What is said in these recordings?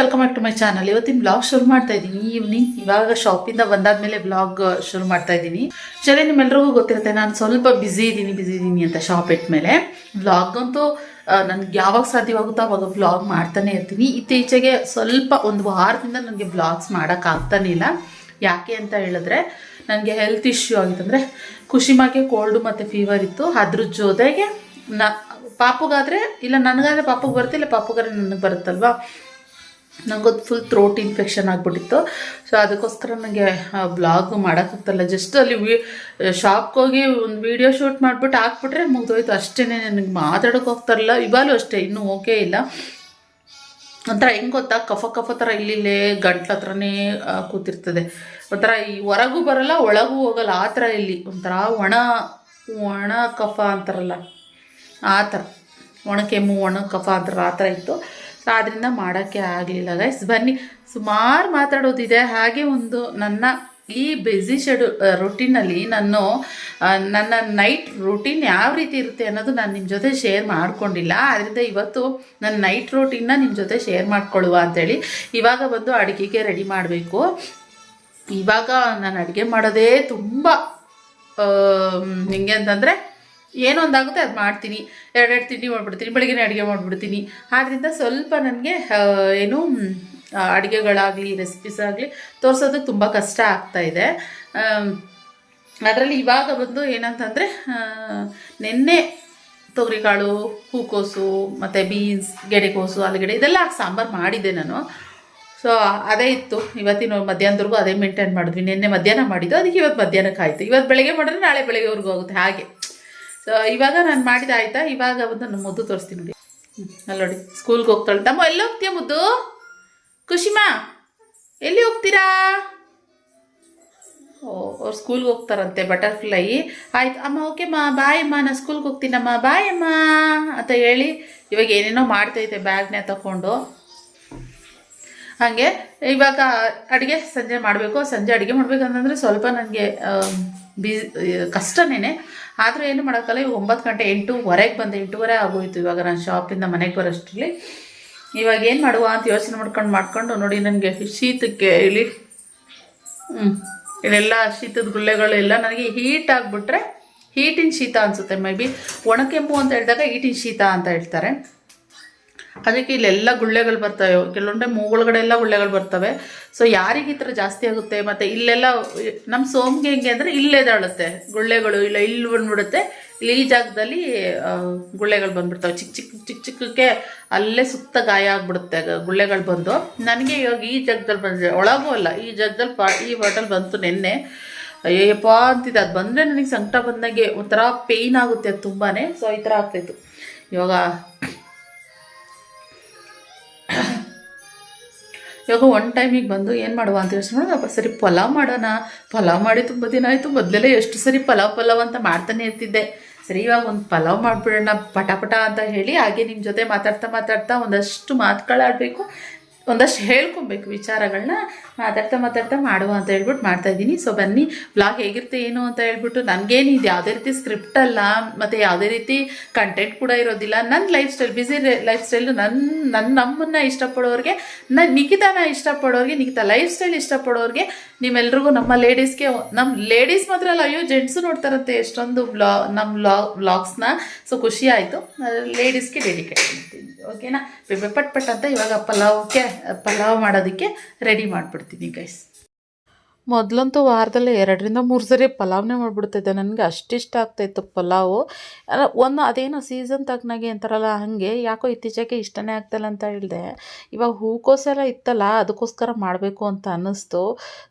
Welcome back to my channel ಇವತ್ತಿನ blog ಶುರು ಮಾಡ್ತಾ ಇದ್ದೀನಿ ಈವ್ನಿಂಗ್ ಇವಾಗ ಶಾಪಿಂದ ಬಂದಾದ್ಮೇಲೆ ಬ್ಲಾಗ್ ಶುರು ಮಾಡ್ತಾ ಇದ್ದೀನಿ ಸರಿ ನಿಮ್ಮೆಲ್ರಿಗೂ ಗೊತ್ತಿರುತ್ತೆ, ನಾನು ಸ್ವಲ್ಪ ಬ್ಯುಸಿ ಇದ್ದೀನಿ ಬ್ಯುಸಿ ಇದ್ದೀನಿ ಅಂತ ಶಾಪ್ ಇಟ್ಮೇಲೆ. ಬ್ಲಾಗ್ ಅಂತೂ ನನಗೆ ಯಾವಾಗ ಸಾಧ್ಯವಾಗುತ್ತೋ ಅವಾಗ ಬ್ಲಾಗ್ ಮಾಡ್ತಾನೆ ಇರ್ತೀನಿ. ಇತ್ತೀಚೆಗೆ ಸ್ವಲ್ಪ ಒಂದು ವಾರದಿಂದ ನನಗೆ ಬ್ಲಾಗ್ಸ್ ಮಾಡೋಕ್ಕಾಗ್ತಾನೇ ಇಲ್ಲ. ಯಾಕೆ ಅಂತ ಹೇಳಿದ್ರೆ, ನನಗೆ ಹೆಲ್ತ್ ಇಶ್ಯೂ ಆಗಿತ್ತು. ಅಂದರೆ ಖುಷಿಮಾಗೆ ಕೋಲ್ಡು ಮತ್ತು ಫೀವರ್ ಇತ್ತು. ಅದ್ರ ಜೊತೆಗೆ ನ, ಪಾಪುಗಾದರೆ, ಇಲ್ಲ ನನಗಾದ್ರೆ ಪಾಪುಗೆ ಬರುತ್ತೆ, ಇಲ್ಲ ಪಾಪುಗಾದ್ರೆ ನನಗೆ ಬರುತ್ತಲ್ವಾ? ನಂಗೊಂದು ಫುಲ್ ಥ್ರೋಟ್ ಇನ್ಫೆಕ್ಷನ್ ಆಗಿಬಿಟ್ಟಿತ್ತು. ಸೊ ಅದಕ್ಕೋಸ್ಕರ ನನಗೆ ಬ್ಲಾಗ್ ಮಾಡೋಕ್ಕಾಗ್ತಲ್ಲ. ಜಸ್ಟ್ ಅಲ್ಲಿ ವಿ ಶಾಪ್ಗೆ ಹೋಗಿ ಒಂದು ವಿಡಿಯೋ ಶೂಟ್ ಮಾಡಿಬಿಟ್ಟು ಹಾಕ್ಬಿಟ್ರೆ ಮುಗ್ದೋಯ್ತು. ಅಷ್ಟೇ ನನಗೆ ಮಾತಾಡೋಕೆ ಹೋಗ್ತಾರಲ್ಲ ಇವಾಗಲೂ ಅಷ್ಟೇ, ಇನ್ನೂ ಓಕೆ ಇಲ್ಲ. ಒಂಥರ ಹೆಂಗೆ ಗೊತ್ತಾ? ಕಫ ಕಫ ಥರ ಇಲ್ಲಿಲ್ಲೇ ಗಂಟ್ಲ ಹತ್ರನೇ ಕೂತಿರ್ತದೆ. ಒಂಥರ ಈ ಹೊರಗೂ ಬರಲ್ಲ, ಒಳಗೂ ಹೋಗಲ್ಲ. ಆ ಥರ ಇಲ್ಲಿ. ಒಂಥರ ಒಣ ಒಣ ಕಫ ಅಂತಾರಲ್ಲ. ಆ ಥರ ಒಣ ಕೆಮ್ಮು, ಒಣ ಕಫ ಅಂತಾರಲ್ಲ, ಆ ಥರ ಇತ್ತು. ಸೊ ಆದ್ದರಿಂದ ಮಾಡೋಕ್ಕೆ ಆಗಲಿಲ್ಲ. ಗೈಸ್ ಬನ್ನಿ. ಸುಮಾರು ಮಾತಾಡೋದಿದೆ. ಹಾಗೆ ಒಂದು ನನ್ನ ಈ ಬ್ಯುಸಿ ಶೆಡ್ಯೂ ರೊಟೀನಲ್ಲಿ ನಾನು ನನ್ನ ನೈಟ್ ರೂಟೀನ್ ಯಾವ ರೀತಿ ಇರುತ್ತೆ ಅನ್ನೋದು ನಾನು ನಿಮ್ಮ ಜೊತೆ ಶೇರ್ ಮಾಡ್ಕೊಂಡಿಲ್ಲ. ಆದ್ದರಿಂದ ಇವತ್ತು ನನ್ನ ನೈಟ್ ರೂಟೀನ್ನ ನಿಮ್ಮ ಜೊತೆ ಶೇರ್ ಮಾಡಿಕೊಳ್ಳುವ ಅಂತೇಳಿ ಇವಾಗ ಬಂದು ಅಡುಗೆಗೆ ರೆಡಿ ಮಾಡಬೇಕು. ಇವಾಗ ನಾನು ಅಡುಗೆ ಮಾಡೋದೇ ತುಂಬ ಹೆಂಗೆ ಅಂತಂದರೆ ಏನೋ ಒಂದಾಗುತ್ತೆ ಅದು ಮಾಡ್ತೀನಿ. ಎರಡೆರಡು ತಿಂಡಿ ಮಾಡಿಬಿಡ್ತೀನಿ ಬೆಳಗ್ಗೆ ಅಡುಗೆ ಮಾಡಿಬಿಡ್ತೀನಿ. ಆದ್ದರಿಂದ ಸ್ವಲ್ಪ ನನಗೆ ಏನು ಅಡುಗೆಗಳಾಗಲಿ ರೆಸಿಪೀಸ್ ಆಗಲಿ ತೋರಿಸೋದಕ್ಕೆ ತುಂಬ ಕಷ್ಟ ಆಗ್ತಾ ಇದೆ. ಅದರಲ್ಲಿ ಇವಾಗ ಬಂದು ಏನಂತಂದರೆ ನಿನ್ನೆ ತೊಗರಿಕಾಳು, ಹೂಕೋಸು, ಮತ್ತು ಬೀನ್ಸ್ ಗೆಡೆಕೋಸು ಆಲೂಗೆಡ್ಡೆ, ಇದೆಲ್ಲ ಸಾಂಬಾರು ಮಾಡಿದ್ದೆ ನಾನು. ಸೊ ಅದೇ ಇತ್ತು. ಇವತ್ತಿನ ಮಧ್ಯಾಹ್ನದವರೆಗೂ ಅದೇ ಮೇಂಟೈನ್ ಮಾಡಿದ್ವಿ. ನಿನ್ನೆ ಮಧ್ಯಾಹ್ನ ಮಾಡಿದ್ದು, ಅದಕ್ಕೆ ಇವತ್ತು ಮಧ್ಯಾಹ್ನಕ್ಕೆ ಆಯಿತು ಇವತ್ತು ಬೆಳಗ್ಗೆ ಮಾಡಿದ್ರೆ ನಾಳೆ ಬೆಳಗ್ಗೆವರೆಗೂ ಆಗುತ್ತೆ. ಹಾಗೆ. ಸೊ ಇವಾಗ ನಾನು ಮಾಡಿದ ಆಯ್ತಾ? ಇವಾಗ ಒಂದು ಮುದ್ದು ತೋರಿಸ್ತೀನಿ ನೋಡಿ ಅಲ್ಲಿ ನೋಡಿ ಸ್ಕೂಲ್ಗೆ ಹೋಗ್ತಾಳೆ. ತಮ್ಮ, ಎಲ್ಲಿ ಹೋಗ್ತೀಯ ಮುದ್ದು? ಖುಷಿಮಾ ಎಲ್ಲಿ ಹೋಗ್ತೀರಾ? ಓ, ಅವ್ರು ಸ್ಕೂಲ್ಗೆ ಹೋಗ್ತಾರಂತೆ ಬಟರ್ಫ್ಲೈ ಆಯ್ತು, ಅಮ್ಮ ಓಕೆ ಮಾ ಬಾಯ್ ಅಮ್ಮ, ನಾನು ಸ್ಕೂಲ್ಗೆ ಹೋಗ್ತೀನಮ್ಮ ಬಾಯ್ ಅಮ್ಮ. ಅಂತ ಹೇಳಿ ಇವಾಗ ಏನೇನೋ ಮಾಡ್ತೈತೆ ಬ್ಯಾಗ್ನ ತಗೊಂಡು ಹಾಗೆ, ಇವಾಗ ಅಡುಗೆ ಸಂಜೆ ಮಾಡಬೇಕು. ಸಂಜೆ ಅಡುಗೆ ಮಾಡಬೇಕಂತಂದರೆ ಸ್ವಲ್ಪ ನನಗೆ ಬಿ ಕಷ್ಟನೇ ಆದರೂ ಏನು ಮಾಡೋಕ್ಕಲ್ಲ, ಇವಾಗ ಒಂಬತ್ತು ಗಂಟೆ ಎಂಟೂವರೆಗೆ ಬಂದೆ, ಎಂಟೂವರೆ ಆಗೋಯ್ತು. ಇವಾಗ ನಾನು ಶಾಪಿಂದ ಮನೆಗೆ ಬರೋಷ್ಟರಲ್ಲಿ. ಇವಾಗ ಏನು ಮಾಡುವ ಅಂತ ಯೋಚನೆ ಮಾಡ್ಕೊಂಡು ಮಾಡ್ಕೊಂಡು ನೋಡಿ ನನಗೆ ಶೀತಕ್ಕೆ ಇಲ್ಲಿ ಹ್ಞೂ ಇಲ್ಲೆಲ್ಲ ಶೀತದ ಗುಳ್ಳೆಗಳು ಎಲ್ಲ ನನಗೆ ಹೀಟ್ ಆಗಿಬಿಟ್ರೆ ಹೀಟಿನ ಶೀತ ಅನಿಸುತ್ತೆ. ಮೇ ಬಿ ಒಣಕೆಂಪು ಅಂತ ಹೇಳಿದಾಗ ಹೀಟಿನ ಶೀತ ಅಂತ ಹೇಳ್ತಾರೆ. ಅದಕ್ಕೆ ಇಲ್ಲೆಲ್ಲ ಗುಳ್ಳೆಗಳು ಬರ್ತವೆ. ಮೂವ್ಗಡೆ ಎಲ್ಲ ಗುಳ್ಳೆಗಳು ಬರ್ತವೆ. ಸೊ ಯಾರಿಗೆ ಈ ಥರ ಜಾಸ್ತಿ ಆಗುತ್ತೆ? ಮತ್ತು ಇಲ್ಲೆಲ್ಲ ನಮ್ಮ ಸೋಮ್ಗೆ ಹೆಂಗೆ ಅಂದರೆ ಇಲ್ಲೆದಾಳುತ್ತೆ ಗುಳ್ಳೆಗಳು ಇಲ್ಲ, ಇಲ್ಲಿ ಬಂದ್ಬಿಡುತ್ತೆ. ಇಲ್ಲಿ ಈ ಜಾಗದಲ್ಲಿ ಗುಳ್ಳೆಗಳು ಬಂದ್ಬಿಡ್ತವೆ. ಚಿಕ್ಕ ಚಿಕ್ಕ ಚಿಕ್ಕ ಚಿಕ್ಕಕ್ಕೆ ಅಲ್ಲೇ ಸುತ್ತ ಗಾಯ ಆಗಿಬಿಡುತ್ತೆ. ಗುಳ್ಳೆಗಳು ಬಂದು. ನನಗೆ ಇವಾಗ ಈ ಜಾಗದಲ್ಲಿ ಬಂದಿದೆ ಒಳಗೂ ಅಲ್ಲ, ಈ ಜಾಗದಲ್ಲಿ ಪಾ, ಈ ಬಾಟಲ್ ಬಂತು ನಿನ್ನೆ. ಅಯ್ಯಪ್ಪ ಅಂತಿದೆ. ಅದು ಬಂದರೆ ನನಗೆ ಸಂಕಟ ಬಂದಾಗೆ ಒಂಥರ ಪೇಯ್ನ್ ಆಗುತ್ತೆ ಅದು ತುಂಬಾ ಸೊ ಈ ಥರ ಆಗ್ತಾಯಿತ್ತು ಇವಾಗ ಇವಾಗ ಒನ್ ಟೈಮಿಗೆ ಬಂದು ಏನು ಮಾಡುವ ಅಂತ ಯೋಚನೆ ಮಾಡೋದು ಸರಿ ಪಲಾವ್ ಮಾಡೋಣ. ಪಲಾವ್ ಮಾಡಿ ತುಂಬ ದಿನ ಆಯಿತು, ಮೊದಲೆಲ್ಲ ಎಷ್ಟು ಸರಿ ಪಲಾವ್ ಪಲಾವ್ ಅಂತ ಮಾಡ್ತಾನೆ ಇರ್ತಿದ್ದೆ. ಸರಿ, ಇವಾಗ ಒಂದು ಪಲಾವ್ ಮಾಡಿಬಿಡೋಣ, ಪಟ ಪಟ ಅಂತ ಹೇಳಿ ಹಾಗೆ ನಿಮ್ಮ ಜೊತೆ ಮಾತಾಡ್ತಾ ಮಾತಾಡ್ತಾ ಒಂದಷ್ಟು ಮಾತುಗಳಾಡಬೇಕು. ಒಂದಷ್ಟು ಹೇಳ್ಕೊಬೇಕು ವಿಚಾರಗಳನ್ನ ಮಾತಾಡ್ತಾ ಮಾತಾಡ್ತಾ ಮಾಡುವ ಅಂತ ಹೇಳ್ಬಿಟ್ಟು ಮಾಡ್ತಾ ಇದ್ದೀನಿ. ಸೊ ಬನ್ನಿ ಬ್ಲಾಗ್ ಹೇಗಿರುತ್ತೆ, ಏನು ಅಂತ ಹೇಳ್ಬಿಟ್ಟು ನನಗೇನು ಇದು ಯಾವುದೇ ರೀತಿ ಸ್ಕ್ರಿಪ್ಟ್ ಅಲ್ಲ, ಮತ್ತು ಯಾವುದೇ ರೀತಿ ಕಂಟೆಂಟ್ ಕೂಡ ಇರೋದಿಲ್ಲ. ನನ್ನ life style busy life style ನನ್ನ ನನ್ನ ನಮ್ಮನ್ನು ಇಷ್ಟಪಡೋರಿಗೆ ನಾನು ನಿಖಿತಾನ ಇಷ್ಟಪಡೋರಿಗೆ, ನಿಖಿತ ಲೈಫ್ ಸ್ಟೈಲ್ ಇಷ್ಟಪಡೋರಿಗೆ ನಿಮ್ಮೆಲ್ರಿಗೂ ನಮ್ಮ ಲೇಡೀಸ್ಗೆ ನಮ್ಮ ಲೇಡೀಸ್ ಮಾತ್ರ ಅಲ್ಲ, ಅಯ್ಯೋ ಜೆಂಟ್ಸು ನೋಡ್ತಾರಂತೆ ಎಷ್ಟೊಂದು ಬ್ಲಾ ನಮ್ಮ ಬ್ಲಾ ಬ್ಲಾಗ್ಸ್ನ ಸೊ ಖುಷಿ ಆಯಿತು. ಲೇಡೀಸ್ಗೆ ಡೆಡಿಕೇಟ್ ಮಾಡ್ತೀನಿ. ಓಕೆನಾ ಪಟ್ ಪಟ್ ಅಂತ ಇವಾಗ ಪಲಾವ್ಗೆ, ಪಲಾವ್ ಮಾಡೋದಕ್ಕೆ ರೆಡಿ ಮಾಡಿಬಿಡ್ತೀನಿ ಗೈಸ್ ಮೊದಲಂತೂ ವಾರದಲ್ಲಿ ಎರಡರಿಂದ ಮೂರು ಸರಿ ಪಲಾವ್ನೇ ಮಾಡಿಬಿಡ್ತಿದ್ದೆ. ನನಗೆ ಅಷ್ಟಿಷ್ಟ ಆಗ್ತಾಯಿತ್ತು ಪಲಾವು. ಒಂದು ಅದೇನೋ ಸೀಸನ್ ತಕ್ಕನಾಗೆ ಅಂತಾರಲ್ಲ, ಹಾಗೆ ಯಾಕೋ ಇತ್ತೀಚೆಗೆ ಇಷ್ಟನೇ ಆಗ್ತಾಯಿಲ್ಲ ಅಂತ ಹೇಳಿದೆ. ಇವಾಗ ಹೂಕೋಸೆಲ್ಲ ಇತ್ತಲ್ಲ, ಅದಕ್ಕೋಸ್ಕರ ಮಾಡಬೇಕು ಅಂತ ಅನ್ನಿಸ್ತು.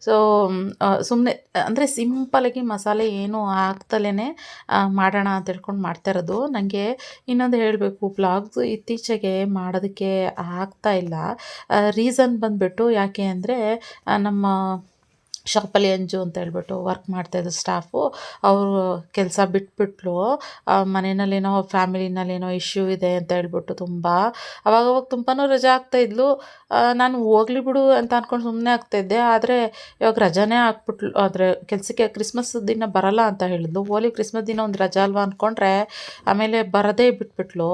ಸೊ ಸುಮ್ಮನೆ ಅಂದರೆ ಸಿಂಪಲಾಗಿ ಮಸಾಲೆ ಏನು ಹಾಕ್ತಲೇ ಮಾಡೋಣ ಅಂತ ಹೇಳ್ಕೊಂಡು ಮಾಡ್ತಾ ಇರೋದು. ನನಗೆ ಇನ್ನೊಂದು ಹೇಳಬೇಕು ಬ್ಲಾಗ್ಸ್ ಇತ್ತೀಚೆಗೆ ಮಾಡೋದಕ್ಕೆ ಆಗ್ತಾ ಇಲ್ಲ. ರೀಸನ್ ಬಂದುಬಿಟ್ಟು ಯಾಕೆ ಅಂದರೆ ನಮ್ಮ ಶಾಪಲ್ಲಿ ಅಂಜು ಅಂತ ಹೇಳ್ಬಿಟ್ಟು ವರ್ಕ್ ಮಾಡ್ತಾಯಿದ್ದು ಸ್ಟಾಫು ಅವರು ಕೆಲಸ ಬಿಟ್ಬಿಟ್ಲು. ಮನೆಯಲ್ಲೇನೋ ಫ್ಯಾಮಿಲಿನಲ್ಲೇನೋ ಇಶ್ಯೂ ಇದೆ ಅಂತ ಹೇಳ್ಬಿಟ್ಟು ತುಂಬ. ಅವಾಗವಾಗ ತುಂಬಾ ರಜೆ ಆಗ್ತಾಯಿದ್ಲು ನಾನು ಹೋಗ್ಲಿ ಬಿಡು ಅಂತ ಅಂದ್ಕೊಂಡು ಸುಮ್ಮನೆ ಆಗ್ತಾಯಿದ್ದೆ ಆದರೆ ಇವಾಗ ರಜಾನೇ ಹಾಕ್ಬಿಟ್ಲು ಆದರೆ ಕೆಲಸಕ್ಕೆ ಕ್ರಿಸ್ಮಸ್ ದಿನ ಬರಲ್ಲ ಅಂತ ಹೇಳಿದ್ಲು. ಹೋಲಿ ಕ್ರಿಸ್ಮಸ್ ದಿನ ಒಂದು ರಜಾ ಅಲ್ವಾ ಅಂದ್ಕೊಂಡ್ರೆ ಆಮೇಲೆ ಬರದೇ ಬಿಟ್ಬಿಟ್ಲು.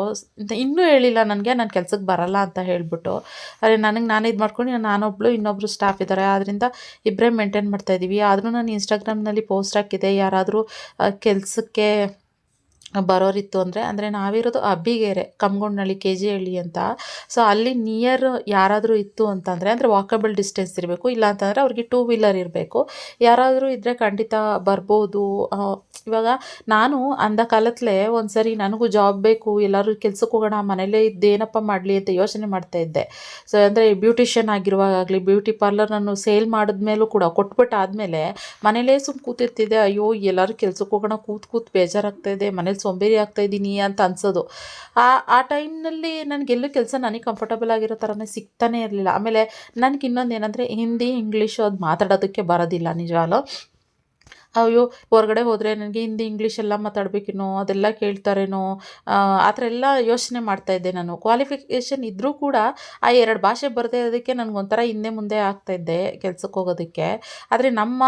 ಇನ್ನೂ ಹೇಳಿಲ್ಲ ನನಗೆ, ನಾನು ಕೆಲ್ಸಕ್ಕೆ ಬರಲ್ಲ ಅಂತ ಹೇಳಿಬಿಟ್ಟು. ಆದರೆ ನನಗೆ ನಾನು ಇದು ಮಾಡ್ಕೊಂಡು, ನಾನೊಬ್ಳು ಇನ್ನೊಬ್ರು ಸ್ಟಾಫ್ ಇದ್ದಾರೆ ಆದ್ದರಿಂದ ಇಬ್ಬರೇ ಮೇಂಟೈನ್ ಮಾಡ್ತಾಯಿದ್ದೀವಿ ಆದರೂ ನಾನು ಇನ್ಸ್ಟಾಗ್ರಾಮ್ನಲ್ಲಿ ಪೋಸ್ಟ್ ಹಾಕಿದೆ. ಯಾರಾದರೂ ಕೆಲಸಕ್ಕೆ ಬರೋರಿತ್ತು ಅಂದರೆ ಅಂದರೆ ನಾವಿರೋದು ಅಬ್ಬಿಗೆರೆ ಕಮ್ಗೊಂಡ್ನಳ್ಳಿ ಕೆ ಜಿ ಹಳ್ಳಿ ಅಂತ. ಸೊ ಅಲ್ಲಿ ನಿಯರ್ ಯಾರಾದರೂ ಇತ್ತು ಅಂತಂದರೆ, ಅಂದರೆ ವಾಕಬಲ್ ಡಿಸ್ಟೆನ್ಸ್ ಇರಬೇಕು. ಇಲ್ಲ ಅಂತಂದರೆ ಅವ್ರಿಗೆ ಟೂ ವೀಲರ್ ಇರಬೇಕು. ಯಾರಾದರೂ ಇದ್ದರೆ ಖಂಡಿತ ಬರ್ಬೋದು. ಇವಾಗ ನಾನು ಅಂದ ಕಾಲತ್ಲೇ ಒಂದು ಸರಿ ನನಗೂ ಜಾಬ್ ಬೇಕು, ಎಲ್ಲರೂ ಕೆಲ್ಸಕ್ಕೆ ಹೋಗೋಣ, ಮನೇಲೇ ಇದ್ದೇನಪ್ಪ ಮಾಡಲಿ ಅಂತ ಯೋಚನೆ ಮಾಡ್ತಾ ಇದ್ದೆ. ಸೊ ಅಂದರೆ ಬ್ಯೂಟಿಷಿಯನ್ ಆಗಿರುವಾಗಲಿ ಬ್ಯೂಟಿ ಪಾರ್ಲರ್ ನಾನು ಸೇಲ್ ಮಾಡಿದ್ಮೇಲೂ ಕೂಡ ಕೊಟ್ಬಿಟ್ಟು ಆದಮೇಲೆ ಮನೇಲೇ ಸುಮ್ಮ ಕೂತಿರ್ತಿದ್ದೆ, ಅಯ್ಯೋ, ಎಲ್ಲರೂ ಕೆಲ್ಸಕ್ಕೆ ಹೋಗೋಣ, ಕೂತ್ ಕೂತ್ ಬೇಜಾರಾಗ್ತಾ ಇದೆ, ಮನೇಲಿ ಸೋಂಬೇರಿ ಆಗ್ತಾ ಇದ್ದೀನಿ ಅಂತ ಅನ್ಸೋದು. ಆ ಆ ಟೈಮ್ನಲ್ಲಿ ನನಗೆಲ್ಲೂ ಕೆಲಸ ನನಗೆ ಕಂಫರ್ಟಬಲ್ ಆಗಿರೋ ಥರನೇ ಸಿಗ್ತಾನೆ ಇರಲಿಲ್ಲ. ಆಮೇಲೆ ನನಗೆ ಇನ್ನೊಂದು ಏನಂದರೆ ಹಿಂದಿ, ಇಂಗ್ಲೀಷು ಅದು ಮಾತಾಡೋದಕ್ಕೆ ಬರೋದಿಲ್ಲ ನಿಜವಾಗ್ಲೂ. ಅಯ್ಯೋ, ಹೊರಗಡೆ ಹೋದರೆ ನನಗೆ ಹಿಂದಿ ಇಂಗ್ಲೀಷ್ ಎಲ್ಲ ಮಾತಾಡಬೇಕೇನೋ ಅದೆಲ್ಲ ಕೇಳ್ತಾರೇನೋ, ಆ ಥರ ಎಲ್ಲ ಯೋಚನೆ ಮಾಡ್ತಾಯಿದ್ದೆ ನಾನು. ಕ್ವಾಲಿಫಿಕೇಷನ್ ಇದ್ದರೂ ಕೂಡ ಆ ಎರಡು ಭಾಷೆ ಬರದೇ ಇರೋದಕ್ಕೆ ನನಗೊಂಥರ ಹಿಂದೆ ಮುಂದೆ ಆಗ್ತಾಯಿದ್ದೆ ಕೆಲ್ಸಕ್ಕೆ ಹೋಗೋದಕ್ಕೆ. ಆದರೆ ನಮ್ಮ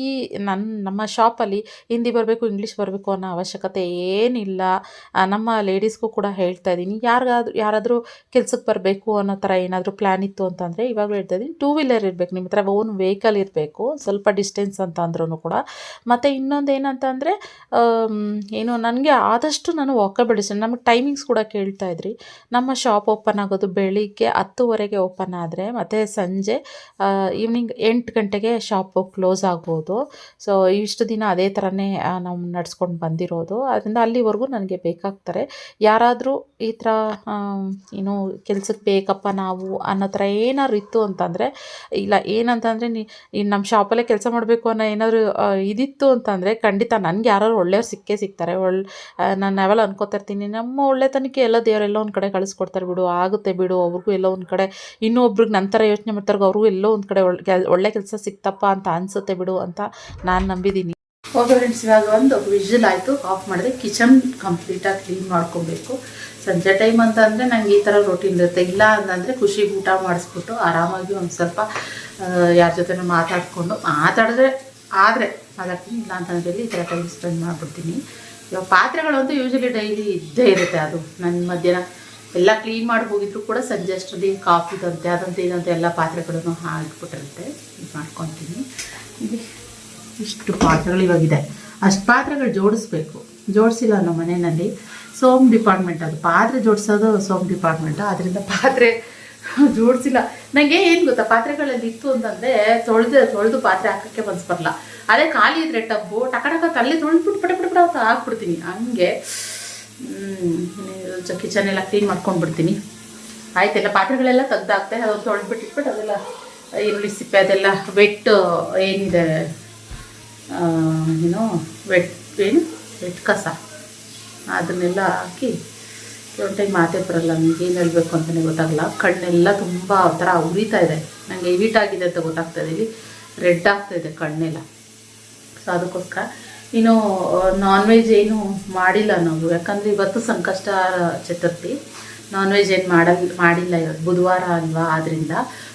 ಈ ನನ್ನ ನಮ್ಮ ಶಾಪಲ್ಲಿ ಹಿಂದಿ ಬರಬೇಕು ಇಂಗ್ಲೀಷ್ ಬರಬೇಕು ಅನ್ನೋ ಅವಶ್ಯಕತೆ ಏನಿಲ್ಲ. ನಮ್ಮ ಲೇಡೀಸ್ಗೂ ಕೂಡ ಹೇಳ್ತಾ ಇದ್ದೀನಿ. ಯಾರಿಗಾದ್ರೂ, ಯಾರಾದರೂ ಕೆಲ್ಸಕ್ಕೆ ಬರಬೇಕು ಅನ್ನೋ ಥರ ಏನಾದರೂ ಪ್ಲ್ಯಾನ್ ಇತ್ತು ಅಂತಂದರೆ ಇವಾಗಲೂ ಹೇಳ್ತಾ ಇದ್ದೀನಿ. ಟೂ ವೀಲರ್ ಇರಬೇಕು, ನಿಮ್ಮ ಹತ್ರ ಓನ್ ವೆಹಿಕಲ್ ಇರಬೇಕು. ಸ್ವಲ್ಪ ಡಿಸ್ಟೆನ್ಸ್ ಅಂತ ಅಂದ್ರೂ ಕೂಡ ಮತ್ತು ಇನ್ನೊಂದು ಏನಂತಂದರೆ ಏನು, ನನಗೆ ಆದಷ್ಟು ನಾನು ವಾಕಬಲ್ ಡಿಸ್ಟೆನ್ಸ್ ನಮಗೆ ಟೈಮಿಂಗ್ಸ್ ಕೂಡ ಕೇಳ್ತಾ ಇದ್ರಿ. ನಮ್ಮ ಶಾಪ್ ಓಪನ್ ಆಗೋದು ಬೆಳಿಗ್ಗೆ ಹತ್ತುವರೆಗೆ ಓಪನ್ ಆದರೆ, ಮತ್ತು ಸಂಜೆ ಈವ್ನಿಂಗ್ ಎಂಟು ಗಂಟೆಗೆ ಶಾಪು ಕ್ಲೋಸ್ ಆಗ್ಬೋದು. ಸೊ ಇಷ್ಟು ದಿನ ಅದೇ ಥರನೇ ನಾವು ನಡ್ಸ್ಕೊಂಡು ಬಂದಿರೋದು. ಅದರಿಂದ ಅಲ್ಲಿವರೆಗೂ ನನಗೆ ಬೇಕಾಗ್ತಾರೆ. ಯಾರಾದರೂ ಈ ಥರ ಏನು ಕೆಲ್ಸಕ್ಕೆ ಬೇಕಪ್ಪ ನಾವು ಅನ್ನೋ ಥರ ಏನಾದ್ರು ಇತ್ತು ಅಂತಂದರೆ, ಇಲ್ಲ, ಏನಂತಂದರೆ ನೀ ನಮ್ಮ ಶಾಪಲ್ಲೇ ಕೆಲಸ ಮಾಡಬೇಕು ಅನ್ನೋ ಏನಾದರೂ ಇದಿತ್ತು ಅಂತಂದರೆ ಖಂಡಿತ ನನಗೆ ಯಾರು ಒಳ್ಳೆಯವ್ರು ಸಿಕ್ಕೇ ಸಿಗ್ತಾರೆ. ಒಳ್ಳೆ ನಾನು ಯಾವೆಲ್ಲ ಅನ್ಕೋತಿರ್ತೀನಿ, ನಮ್ಮ ಒಳ್ಳೆತನಕ್ಕೆ ಎಲ್ಲ ದೇವರೆಲ್ಲ ಒಂದು ಕಡೆ ಕಳಿಸ್ಕೊಡ್ತಾರೆ ಬಿಡು, ಆಗುತ್ತೆ ಬಿಡು, ಅವ್ರಿಗೂ ಎಲ್ಲೋ ಒಂದು ಕಡೆ, ಇನ್ನೊಬ್ರಿಗೆ ನಂತರ ಯೋಚನೆ ಮಾಡ್ತಾರೆ ಅವ್ರಿಗೂ ಎಲ್ಲೋ ಒಂದು ಕಡೆ ಒಳ್ಳೆ ಒಳ್ಳೆ ಕೆಲಸ ಸಿಕ್ತಪ್ಪ ಅಂತ ಅನಿಸುತ್ತೆ ಬಿಡು ಅಂತ ನಾನು ನಂಬಿದ್ದೀನಿ ಓಕೆ ಫ್ರೆಂಡ್ಸ್, ಇವಾಗ ಒಂದು ವಿಷಲ್ ಆಯಿತು, ಆಫ್ ಮಾಡಿದೆ ಕಿಚನ್ ಕಂಪ್ಲೀಟಾಗಿ ಕ್ಲೀನ್ ಮಾಡ್ಕೊಬೇಕು. ಸಂಜೆ ಟೈಮ್ ಅಂತ ಅಂದರೆ ನಂಗೆ ಈ ಥರ ರೊಟೀನ್ ಇರುತ್ತೆ. ಇಲ್ಲ ಅಂತಂದರೆ ಖುಷಿ ಊಟ ಮಾಡಿಸ್ಬಿಟ್ಟು ಆರಾಮಾಗಿ ಒಂದು ಸ್ವಲ್ಪ ಯಾರ ಜೊತೆ ಮಾತಾಡಿಕೊಂಡು, ಮಾತಾಡಿದ್ರೆ, ಆದರೆ ಮಾತಾಡ್ತೀನಿ ಇಲ್ಲ ಅಂತಂದ್ರೆ ಈ ಥರ ಟೈಮ್ ಸ್ಪೆಂಡ್ ಮಾಡಿಬಿಡ್ತೀನಿ. ಇವಾಗ ಪಾತ್ರೆಗಳಂತೂ ಯೂಶಲಿ ಡೈಲಿ ಇದ್ದೇ ಇರುತ್ತೆ ಅದು. ನನ್ನ ಮಧ್ಯಾಹ್ನ ಎಲ್ಲ ಕ್ಲೀನ್ ಮಾಡಿ ಹೋಗಿದ್ರು ಕೂಡ ಸಂಜೆ ಅಷ್ಟರಲ್ಲಿ ಕಾಫಿದಂತೆ ಅದಂತೆ, ಇದಂತೆ ಎಲ್ಲ ಪಾತ್ರೆಗಳನ್ನು ಹಾಕಿಬಿಟ್ಟಿರುತ್ತೆ. ಇದು ಮಾಡ್ಕೊತೀನಿ. ಇಲ್ಲಿ ಇಷ್ಟು ಪಾತ್ರೆಗಳು ಇವಾಗಿದೆ. ಅಷ್ಟು ಪಾತ್ರೆಗಳು ಜೋಡಿಸ್ಬೇಕು. ಜೋಡಿಸಿಲ್ಲ ನಮ್ಮ ಮನೆಯಲ್ಲಿ. ಸೋಮ್ ಡಿಪಾರ್ಟ್ಮೆಂಟ್ ಅದು. ಪಾತ್ರೆ ಜೋಡಿಸೋದು ಸೋಮ್ ಡಿಪಾರ್ಟ್ಮೆಂಟ್ ಅದರಿಂದ ಪಾತ್ರೆ ಜೋಡಿಸಿಲ್ಲ. ನನಗೆ ಏನು ಗೊತ್ತಾ, ಪಾತ್ರೆಗಳಲ್ಲಿ ಇತ್ತು ಅಂತಂದರೆ ತೊಳೆದು ತೊಳೆದು ಪಾತ್ರೆ ಹಾಕೋಕ್ಕೆ ಮನ್ಸು ಬರಲ್ಲ. ಅದೇ ಖಾಲಿ ಇದ್ರೆ ಟಬ್ಬು ಟಕ ಟಕ ತಲೆ ಬಿಟ್ಟು ಪಟ ಪಟ ಪಟ ಹಾಕ್ಬಿಡ್ತೀನಿ. ಹಂಗೆ ಕಿಚನ್ ಎಲ್ಲ ಕ್ಲೀನ್ ಮಾಡ್ಕೊಂಡು ಬಿಡ್ತೀನಿ ಆಯ್ತೆಲ್ಲ ಪಾತ್ರೆಗಳೆಲ್ಲ ತೆಗ್ದಾಕ್ತೆ. ಅದು ತೊಳ್ಬಿಟ್ಟಿಟ್ಬಿಟ್ಟು ಅದೆಲ್ಲ ಈರುಳ್ಳಿ ಸಿಪ್ಪೆ ಅದೆಲ್ಲ ವೆಟ್ ಏನಿದೆ ಏನು, ವೆಟ್ ಏನು? ವೆಟ್ ಕಸ. ಅದನ್ನೆಲ್ಲ ಹಾಕಿ, ಒಂದು ಟೈಮ್ ಮಾತೇ ಬರಲ್ಲ ನನಗೆ ಏನು ಹೇಳಬೇಕು ಅಂತಲೇ ಗೊತ್ತಾಗಲ್ಲ. ಕಣ್ಣೆಲ್ಲ ತುಂಬ ಆ ಥರ ಉರಿತಾ ಇದೆ. ನನಗೆ ಹೀಟ್ ಆಗಿದೆ ಅಂತ ಗೊತ್ತಾಗ್ತಾ ಇದೆ. ರೆಡ್ ಆಗ್ತಾ ಇದೆ ಕಣ್ಣೆಲ್ಲ. ಸೊ ಅದಕ್ಕೋಸ್ಕರ. ಇನ್ನು ನಾನ್ ವೆಜ್ ಏನು ಮಾಡಿಲ್ಲ ನಾವು. ಯಾಕಂದರೆ ಇವತ್ತು ಸಂಕಷ್ಟ ಚತುರ್ಥಿ. ನಾನ್ ವೆಜ್ ಏನು ಮಾಡಲ್, ಮಾಡಿಲ್ಲ ಇವತ್ತು. ಬುಧವಾರ ಅಲ್ವಾ? ಆದ್ದರಿಂದ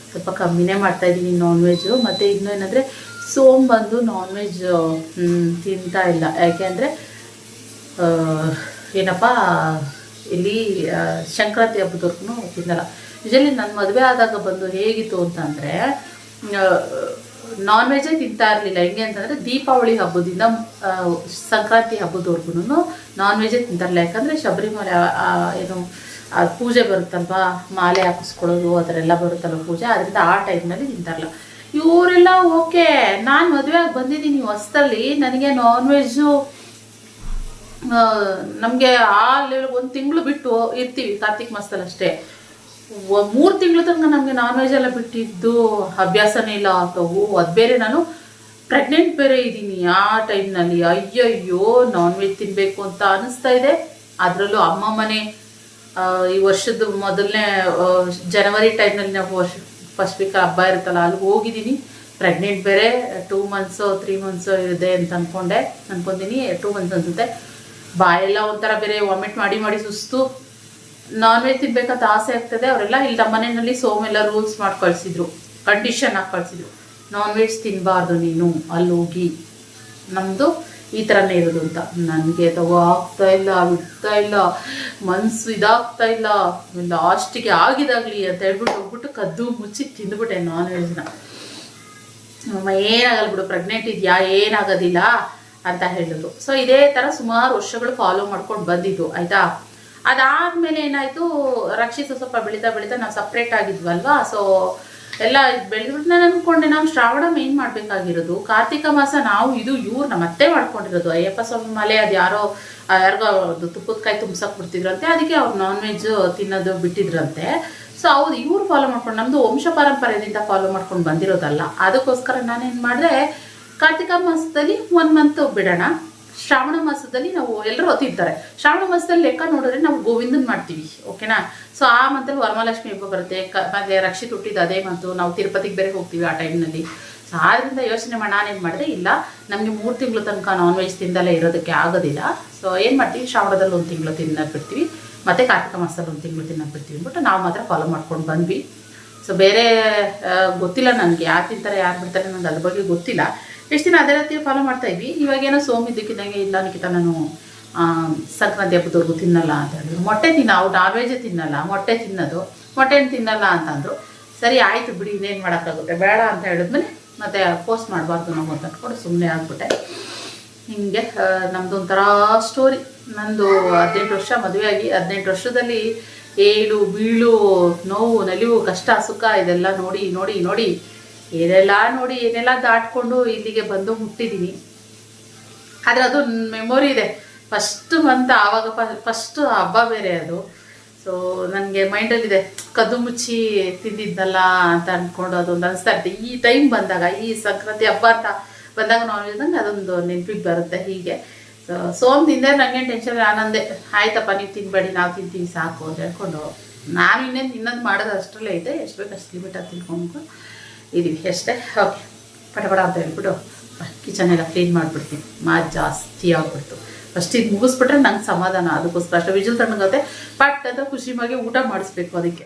ಸ್ವಲ್ಪ ಕಮ್ಮಿನೇ ಮಾಡ್ತಾ ಇದ್ದೀನಿ ನಾನ್ ವೆಜ್ಜು ಮತ್ತು ಇನ್ನು ಏನಂದರೆ, ಸೋಮ್ ಬಂದು ನಾನ್ ವೆಜ್ ತಿಂತಾ ಇಲ್ಲ. ಯಾಕೆ ಅಂದರೆ ಏನಪ್ಪ, ಇಲ್ಲಿ ಸಂಕ್ರಾಂತಿ ಹಬ್ಬದವ್ರಿಗೂ ತಿನ್ನಲ್ಲ. ಯೂಶಲಿ ನನ್ನ ಮದುವೆ ಆದಾಗ ಬಂದು ಹೇಗಿತ್ತು ಅಂತಂದರೆ ನಾನ್ ವೆಜ್ಜೇ ತಿಂತಾ ಇರಲಿಲ್ಲ. ಹೆಂಗೆ ಅಂತಂದರೆ ದೀಪಾವಳಿ ಹಬ್ಬದಿಂದ ಸಂಕ್ರಾಂತಿ ಹಬ್ಬದವರೆಗೂ ನಾನ್ ವೆಜ್ಜೇ ತಿಂತಾರಲ್ಲ. ಯಾಕಂದರೆ ಶಬರಿಮಲೆ ಏನು ಪೂಜೆ ಬರುತ್ತಲ್ವಾ? ಮಾಲೆ ಹಾಕಿಸ್ಕೊಳ್ಳೋದು ಅದರೆಲ್ಲ ಬರುತ್ತಲ್ವ ಪೂಜೆ? ಅದರಿಂದ ಆ ಟೈಮ್ನಲ್ಲಿ ತಿಂತಾರಲ್ಲ. ಇವರೆಲ್ಲ ಓಕೆ, ನಾನು ಮದುವೆ ಆಗಿ ಬಂದಿದ್ದೀನಿ ಹೊಸ್ದಲ್ಲಿ. ನನಗೆ ನಾನ್ ವೆಜ್ಜು ನಮಗೆ ಆ ಒಂದು ತಿಂಗಳು ಬಿಟ್ಟು ಇರ್ತೀವಿ ಕಾರ್ತಿಕ್ ಮಾಸದಲ್ಲಿ ಅಷ್ಟೇ. ಮೂರು ತಿಂಗಳ ತನಕ ನನಗೆ ನಾನ್ ವೆಜ್ ಎಲ್ಲ ಬಿಟ್ಟಿದ್ದು ಅಭ್ಯಾಸನೇ ಇಲ್ಲ ಆತವು ಅದು ಬೇರೆ ನಾನು ಪ್ರೆಗ್ನೆಂಟ್ ಬೇರೆ ಇದ್ದೀನಿ ಆ ಟೈಮ್ನಲ್ಲಿ ಅಯ್ಯಯ್ಯೋ ನಾನ್ ವೆಜ್ ತಿನ್ನಬೇಕು ಅಂತ ಅನಿಸ್ತಾ ಇದೆ. ಅದರಲ್ಲೂ ಅಮ್ಮ ಮನೆ ಈ ವರ್ಷದ ಮೊದಲನೇ ಜನವರಿ ಟೈಮ್ನಲ್ಲಿ ನಾವು ವರ್ಷ ಫಸ್ಟ್ ವೀಕ್ ಹಬ್ಬ ಇರುತ್ತಲ್ಲ ಅಲ್ಲಿ ಹೋಗಿದ್ದೀನಿ. ಪ್ರೆಗ್ನೆಂಟ್ ಬೇರೆ ಟೂ ಮಂತ್ಸು ತ್ರೀ ಮಂತ್ಸು ಇದೆ ಅಂತ ಅಂದ್ಕೊಂಡೆ ಅನ್ಕೊಂತೀನಿ. ಟೂ ಮಂತ್ಸ್ ಅನ್ಸುತ್ತೆ. ಬಾಯೆಲ್ಲ ಒಂಥರ ಬೇರೆ ವಾಮಿಟ್ ಮಾಡಿ ಮಾಡಿ ಸುಸ್ತು. ನಾನ್ ವೆಜ್ ತಿನ್ಬೇಕಂತ ಆಸೆ ಆಗ್ತದೆ. ಅವರೆಲ್ಲ ಇಲ್ಲಿ ನಮ್ಮ ಮನೆಯಲ್ಲಿ ಸೋಮೆಲ್ಲ ರೂಲ್ಸ್ ಮಾಡಿ ಕಳಿಸಿದ್ರು ಕಂಡೀಷನ್ ಹಾಕಿ ಕಳಿಸಿದ್ರು ನಾನ್ ವೆಜ್ ತಿನ್ನಬಾರ್ದು ನೀನು ಅಲ್ಲಿ ಹೋಗಿ ನಮ್ಮದು ಈ ಥರನೇ ಇರೋದು ಅಂತ. ನನಗೆ ತಗೋ ಆಗ್ತಾ ಇಲ್ಲ, ಬಿಡ್ತಾ ಇಲ್ಲ, ಮನ್ಸು ಇದಾಗ್ತಾ ಇಲ್ಲ. ಲಾಸ್ಟಿಗೆ ಆಗಿದಾಗಲಿ ಅಂತ ಹೇಳ್ಬಿಟ್ಟು ಹೋಗ್ಬಿಟ್ಟು ಕದ್ದು ಮುಚ್ಚಿ ತಿಂದ್ಬಿಟ್ಟೆ ನಾನ್ ವೆಜ್ನ ಅಮ್ಮ, ಏನಾಗಲ್ಲ ಬಿಡು ಪ್ರೆಗ್ನೆಂಟ್ ಇದೆಯಾ, ಏನಾಗೋದಿಲ್ಲ ಅಂತ ಹೇಳಿದ್ರು. ಸೊ ಇದೇ ಥರ ಸುಮಾರು ವರ್ಷಗಳು ಫಾಲೋ ಮಾಡ್ಕೊಂಡು ಬಂದಿದ್ದು, ಆಯಿತಾ? ಅದಾದಮೇಲೆ ಏನಾಯಿತು, ರಕ್ಷಿಸು ಸ್ವಲ್ಪ ಬೆಳೀತಾ ಬೆಳೀತಾ ನಾವು ಸಪ್ರೇಟ್ ಆಗಿದ್ವಲ್ವಾ? ಸೊ ಎಲ್ಲ ಬೆಳೆದ್ಬಿಟ್ಟು ನಾನು ಅಂದ್ಕೊಂಡೆ ನಾವು ಶ್ರಾವಣ ಮೇನ್ ಮಾಡಬೇಕಾಗಿರೋದು. ಕಾರ್ತಿಕ ಮಾಸ ನಾವು, ಇದು ಇವ್ರು ನಮ್ಮ ಅತ್ತೆ ಮಾಡ್ಕೊಂಡಿರೋದು. ಅಯ್ಯಪ್ಪ ಸ್ವಾಮಿ ಮಲೆ, ಅದು ಯಾರೋ ಯಾರಿಗೋ ಅದು ತುಪ್ಪದ ಕಾಯಿ ತುಂಬ್ಸಕ್ ಬಿಡ್ತಿದ್ರಂತೆ. ಅದಕ್ಕೆ ಅವ್ರು ನಾನ್ ವೆಜ್ ತಿನ್ನೋದು ಬಿಟ್ಟಿದ್ರಂತೆ. ಸೊ ಅವ್ರು ಇವ್ರು ಫಾಲೋ ಮಾಡ್ಕೊಂಡು ನಮ್ಮದು ವಂಶ ಪಾರಂಪರ್ಯದಿಂದ ಫಾಲೋ ಮಾಡ್ಕೊಂಡು ಬಂದಿರೋದಲ್ಲ. ಅದಕ್ಕೋಸ್ಕರ ನಾನೇನು ಮಾಡಿದೆ, ಕಾರ್ತಿಕ ಮಾಸದಲ್ಲಿ ಒನ್ ಮಂತ್ ಬಿಡೋಣ. ಶ್ರಾವಣ ಮಾಸದಲ್ಲಿ ನಾವು ಎಲ್ಲರೂ ಹೊತ್ತಿರ್ತಾರೆ ಶ್ರಾವಣ ಮಾಸದಲ್ಲಿ ಲೆಕ್ಕ ನೋಡಿದ್ರೆ ನಾವು ಗೋವಿಂದನ್ ಮಾಡ್ತೀವಿ, ಓಕೆನಾ? ಸೊ ಆ ಮಂತಲ್ಲಿ ವರಮಹಾಲಕ್ಷ್ಮಿ ಹಬ್ಬ ಬರುತ್ತೆ. ಮತ್ತೆ ರಕ್ಷಿತ್ ಹುಟ್ಟಿದ ಅದೇ ಮಂತು. ನಾವು ತಿರುಪತಿಗೆ ಬೇರೆ ಹೋಗ್ತೀವಿ ಆ ಟೈಮ್ನಲ್ಲಿ. ಸೊ ಆದ್ದರಿಂದ ಯೋಚನೆ ಮಾಡಿ ನಾನೇನು ಮಾಡಿದೆ, ಇಲ್ಲ, ನಮಗೆ ಮೂರು ತಿಂಗಳು ತನಕ ನಾನ್ ವೆಜ್ ತಿಂದಲೇ ಇರೋದಕ್ಕೆ ಆಗೋದಿಲ್ಲ. ಸೊ ಏನು ಮಾಡ್ತೀವಿ? ಶ್ರಾವಣದಲ್ಲಿ ಒಂದು ತಿಂಗಳು ತಿನ್ನೋದು ಬಿಡ್ತೀವಿ. ಮತ್ತು ಕಾರ್ತಿಕ ಮಾಸದಲ್ಲಿ ಒಂದು ತಿಂಗಳು ತಿನ್ನೋದು ಬಿಡ್ತೀವಿ ಅಂದ್ಬಿಟ್ಟು ನಾವು ಮಾತ್ರ ಫಾಲೋ ಮಾಡ್ಕೊಂಡು ಬಂದ್ವಿ. ಸೊ ಬೇರೆ ಗೊತ್ತಿಲ್ಲ ನನಗೆ. ಯಾರು ತಿಂತಾರೆ, ಯಾರು ಬಿಡ್ತಾರೆ ನನಗೆ ಅದ್ರ ಬಗ್ಗೆ ಗೊತ್ತಿಲ್ಲ. ಎಷ್ಟು ದಿನ ಅದೇ ರೀತಿ ಫಾಲೋ ಮಾಡ್ತಾ ಇದ್ವಿ. ಇವಾಗೇನೋ ಸೋಮ್ ಇದ್ದಕ್ಕಿದ್ದಂಗೆ ಇಲ್ಲ ನಿಖಿತ ನಾನು ಸಂಕ್ರಾಂತಿ ಹಬ್ಬದವರೆಗೂ ತಿನ್ನಲ್ಲ ಅಂತ ಹೇಳಿದ್ರು. ಮೊಟ್ಟೆ ತಿನ್ನ, ಅವ್ರು ನಾನ್ ವೆಜ್ ತಿನ್ನಲ್ಲ, ಮೊಟ್ಟೆ ತಿನ್ನೋದು. ಮೊಟ್ಟೆನ ತಿನ್ನಲ್ಲ ಅಂತಂದ್ರು ಸರಿ, ಆಯಿತು ಬಿಡಿ, ಇನ್ನೇನು ಮಾಡೋಕ್ಕಾಗುತ್ತೆ? ಬೇಡ ಅಂತ ಹೇಳಿದ್ಮೇಲೆ ಮತ್ತೆ ಪೋಸ್ಟ್ ಮಾಡಬಾರ್ದು ನಾವು ಅಂತ ಅಂದ್ಕೊಂಡು ಸುಮ್ಮನೆ ಆಗ್ಬಿಟ್ಟೆ. ಹಿಂಗೆ ನಮ್ಮದು ಒಂಥರ ಸ್ಟೋರಿ ನಂದು ಹದಿನೆಂಟು ವರ್ಷ ಮದುವೆಯಾಗಿ ಹದಿನೆಂಟು ವರ್ಷದಲ್ಲಿ ಏಳು ಬೀಳು ನೋವು, ನಲಿವು, ಕಷ್ಟ, ಸುಖ, ಇದೆಲ್ಲ ನೋಡಿ ನೋಡಿ ನೋಡಿ ಏನೆಲ್ಲ ನೋಡಿ, ಏನೆಲ್ಲ ದಾಟ್ಕೊಂಡು ಇಲ್ಲಿಗೆ ಬಂದು ಮುಟ್ಟಿದ್ದೀನಿ ಆದರೆ ಅದು ಮೆಮೊರಿ ಇದೆ. ಫಸ್ಟ್ ಮಂತ್ ಆವಾಗ ಫಸ್ಟ್ ಹಬ್ಬ ಬೇರೆ ಅದು. ಸೊ ನನಗೆ ಮೈಂಡಲ್ಲಿದೆ ಕದ್ದು ಮುಚ್ಚಿ ತಿಂದಿದ್ದಲ್ಲ ಅಂತ ಅಂದ್ಕೊಂಡು ಅದೊಂದು ಅನಿಸ್ತಾ ಇರುತ್ತೆ. ಈ ಟೈಮ್ ಬಂದಾಗ, ಈ ಸಂಕ್ರಾಂತಿ ಹಬ್ಬ ಅಂತ ಬಂದಾಗ ನಾವು ಇದ್ದಂಗೆ ಅದೊಂದು ನೆನಪಿಗೆ ಬರುತ್ತೆ ಹೀಗೆ. ಸೊ ಸೋಮ್ ತಿಂದೆ ನನಗೆ ಟೆನ್ಷನ್ ಆನಂದೆ ಆಯ್ತಪ್ಪ, ನೀವು ತಿನ್ಬೇಡಿ, ನಾವು ತಿಂತೀವಿ, ಸಾಕು, ಅಂತ ಹೇಳ್ಕೊಂಡು ನಾನು ಇನ್ನೇನು ಇನ್ನೊಂದು ಮಾಡೋದು ಅಷ್ಟರಲ್ಲೇ ಇದೆ. ಎಷ್ಟು ಬೇಕು ಅಷ್ಟು ಲಿಮಿಟಾಗಿ ತಿನ್ಕೊಂಡು ಇದೀವಿ ಅಷ್ಟೇ ಓಕೆ ಪಟ ಪಟ ಅಂತ ಹೇಳ್ಬಿಟ್ಟು ಕಿಚನ್ ಕ್ಲೀನ್ ಮಾಡಿಬಿಡ್ತೀನಿ. ಮಾ ಜಾಸ್ತಿ ಆಗ್ಬಿಡ್ತು. ಫಸ್ಟ್ ಇದು ಮುಗಿಸ್ಬಿಟ್ರೆ ನಂಗೆ ಸಮಾಧಾನ. ಅದಕ್ಕೋಸ್ಕರ ಅಷ್ಟೇ. ವಿಜಲ್ ತಣ್ಣಗತ್ತೆ ಪಟ್ ಅಂತ ಖುಷಿ ಮಾಡಿ ಊಟ ಮಾಡಿಸ್ಬೇಕು ಅದಕ್ಕೆ.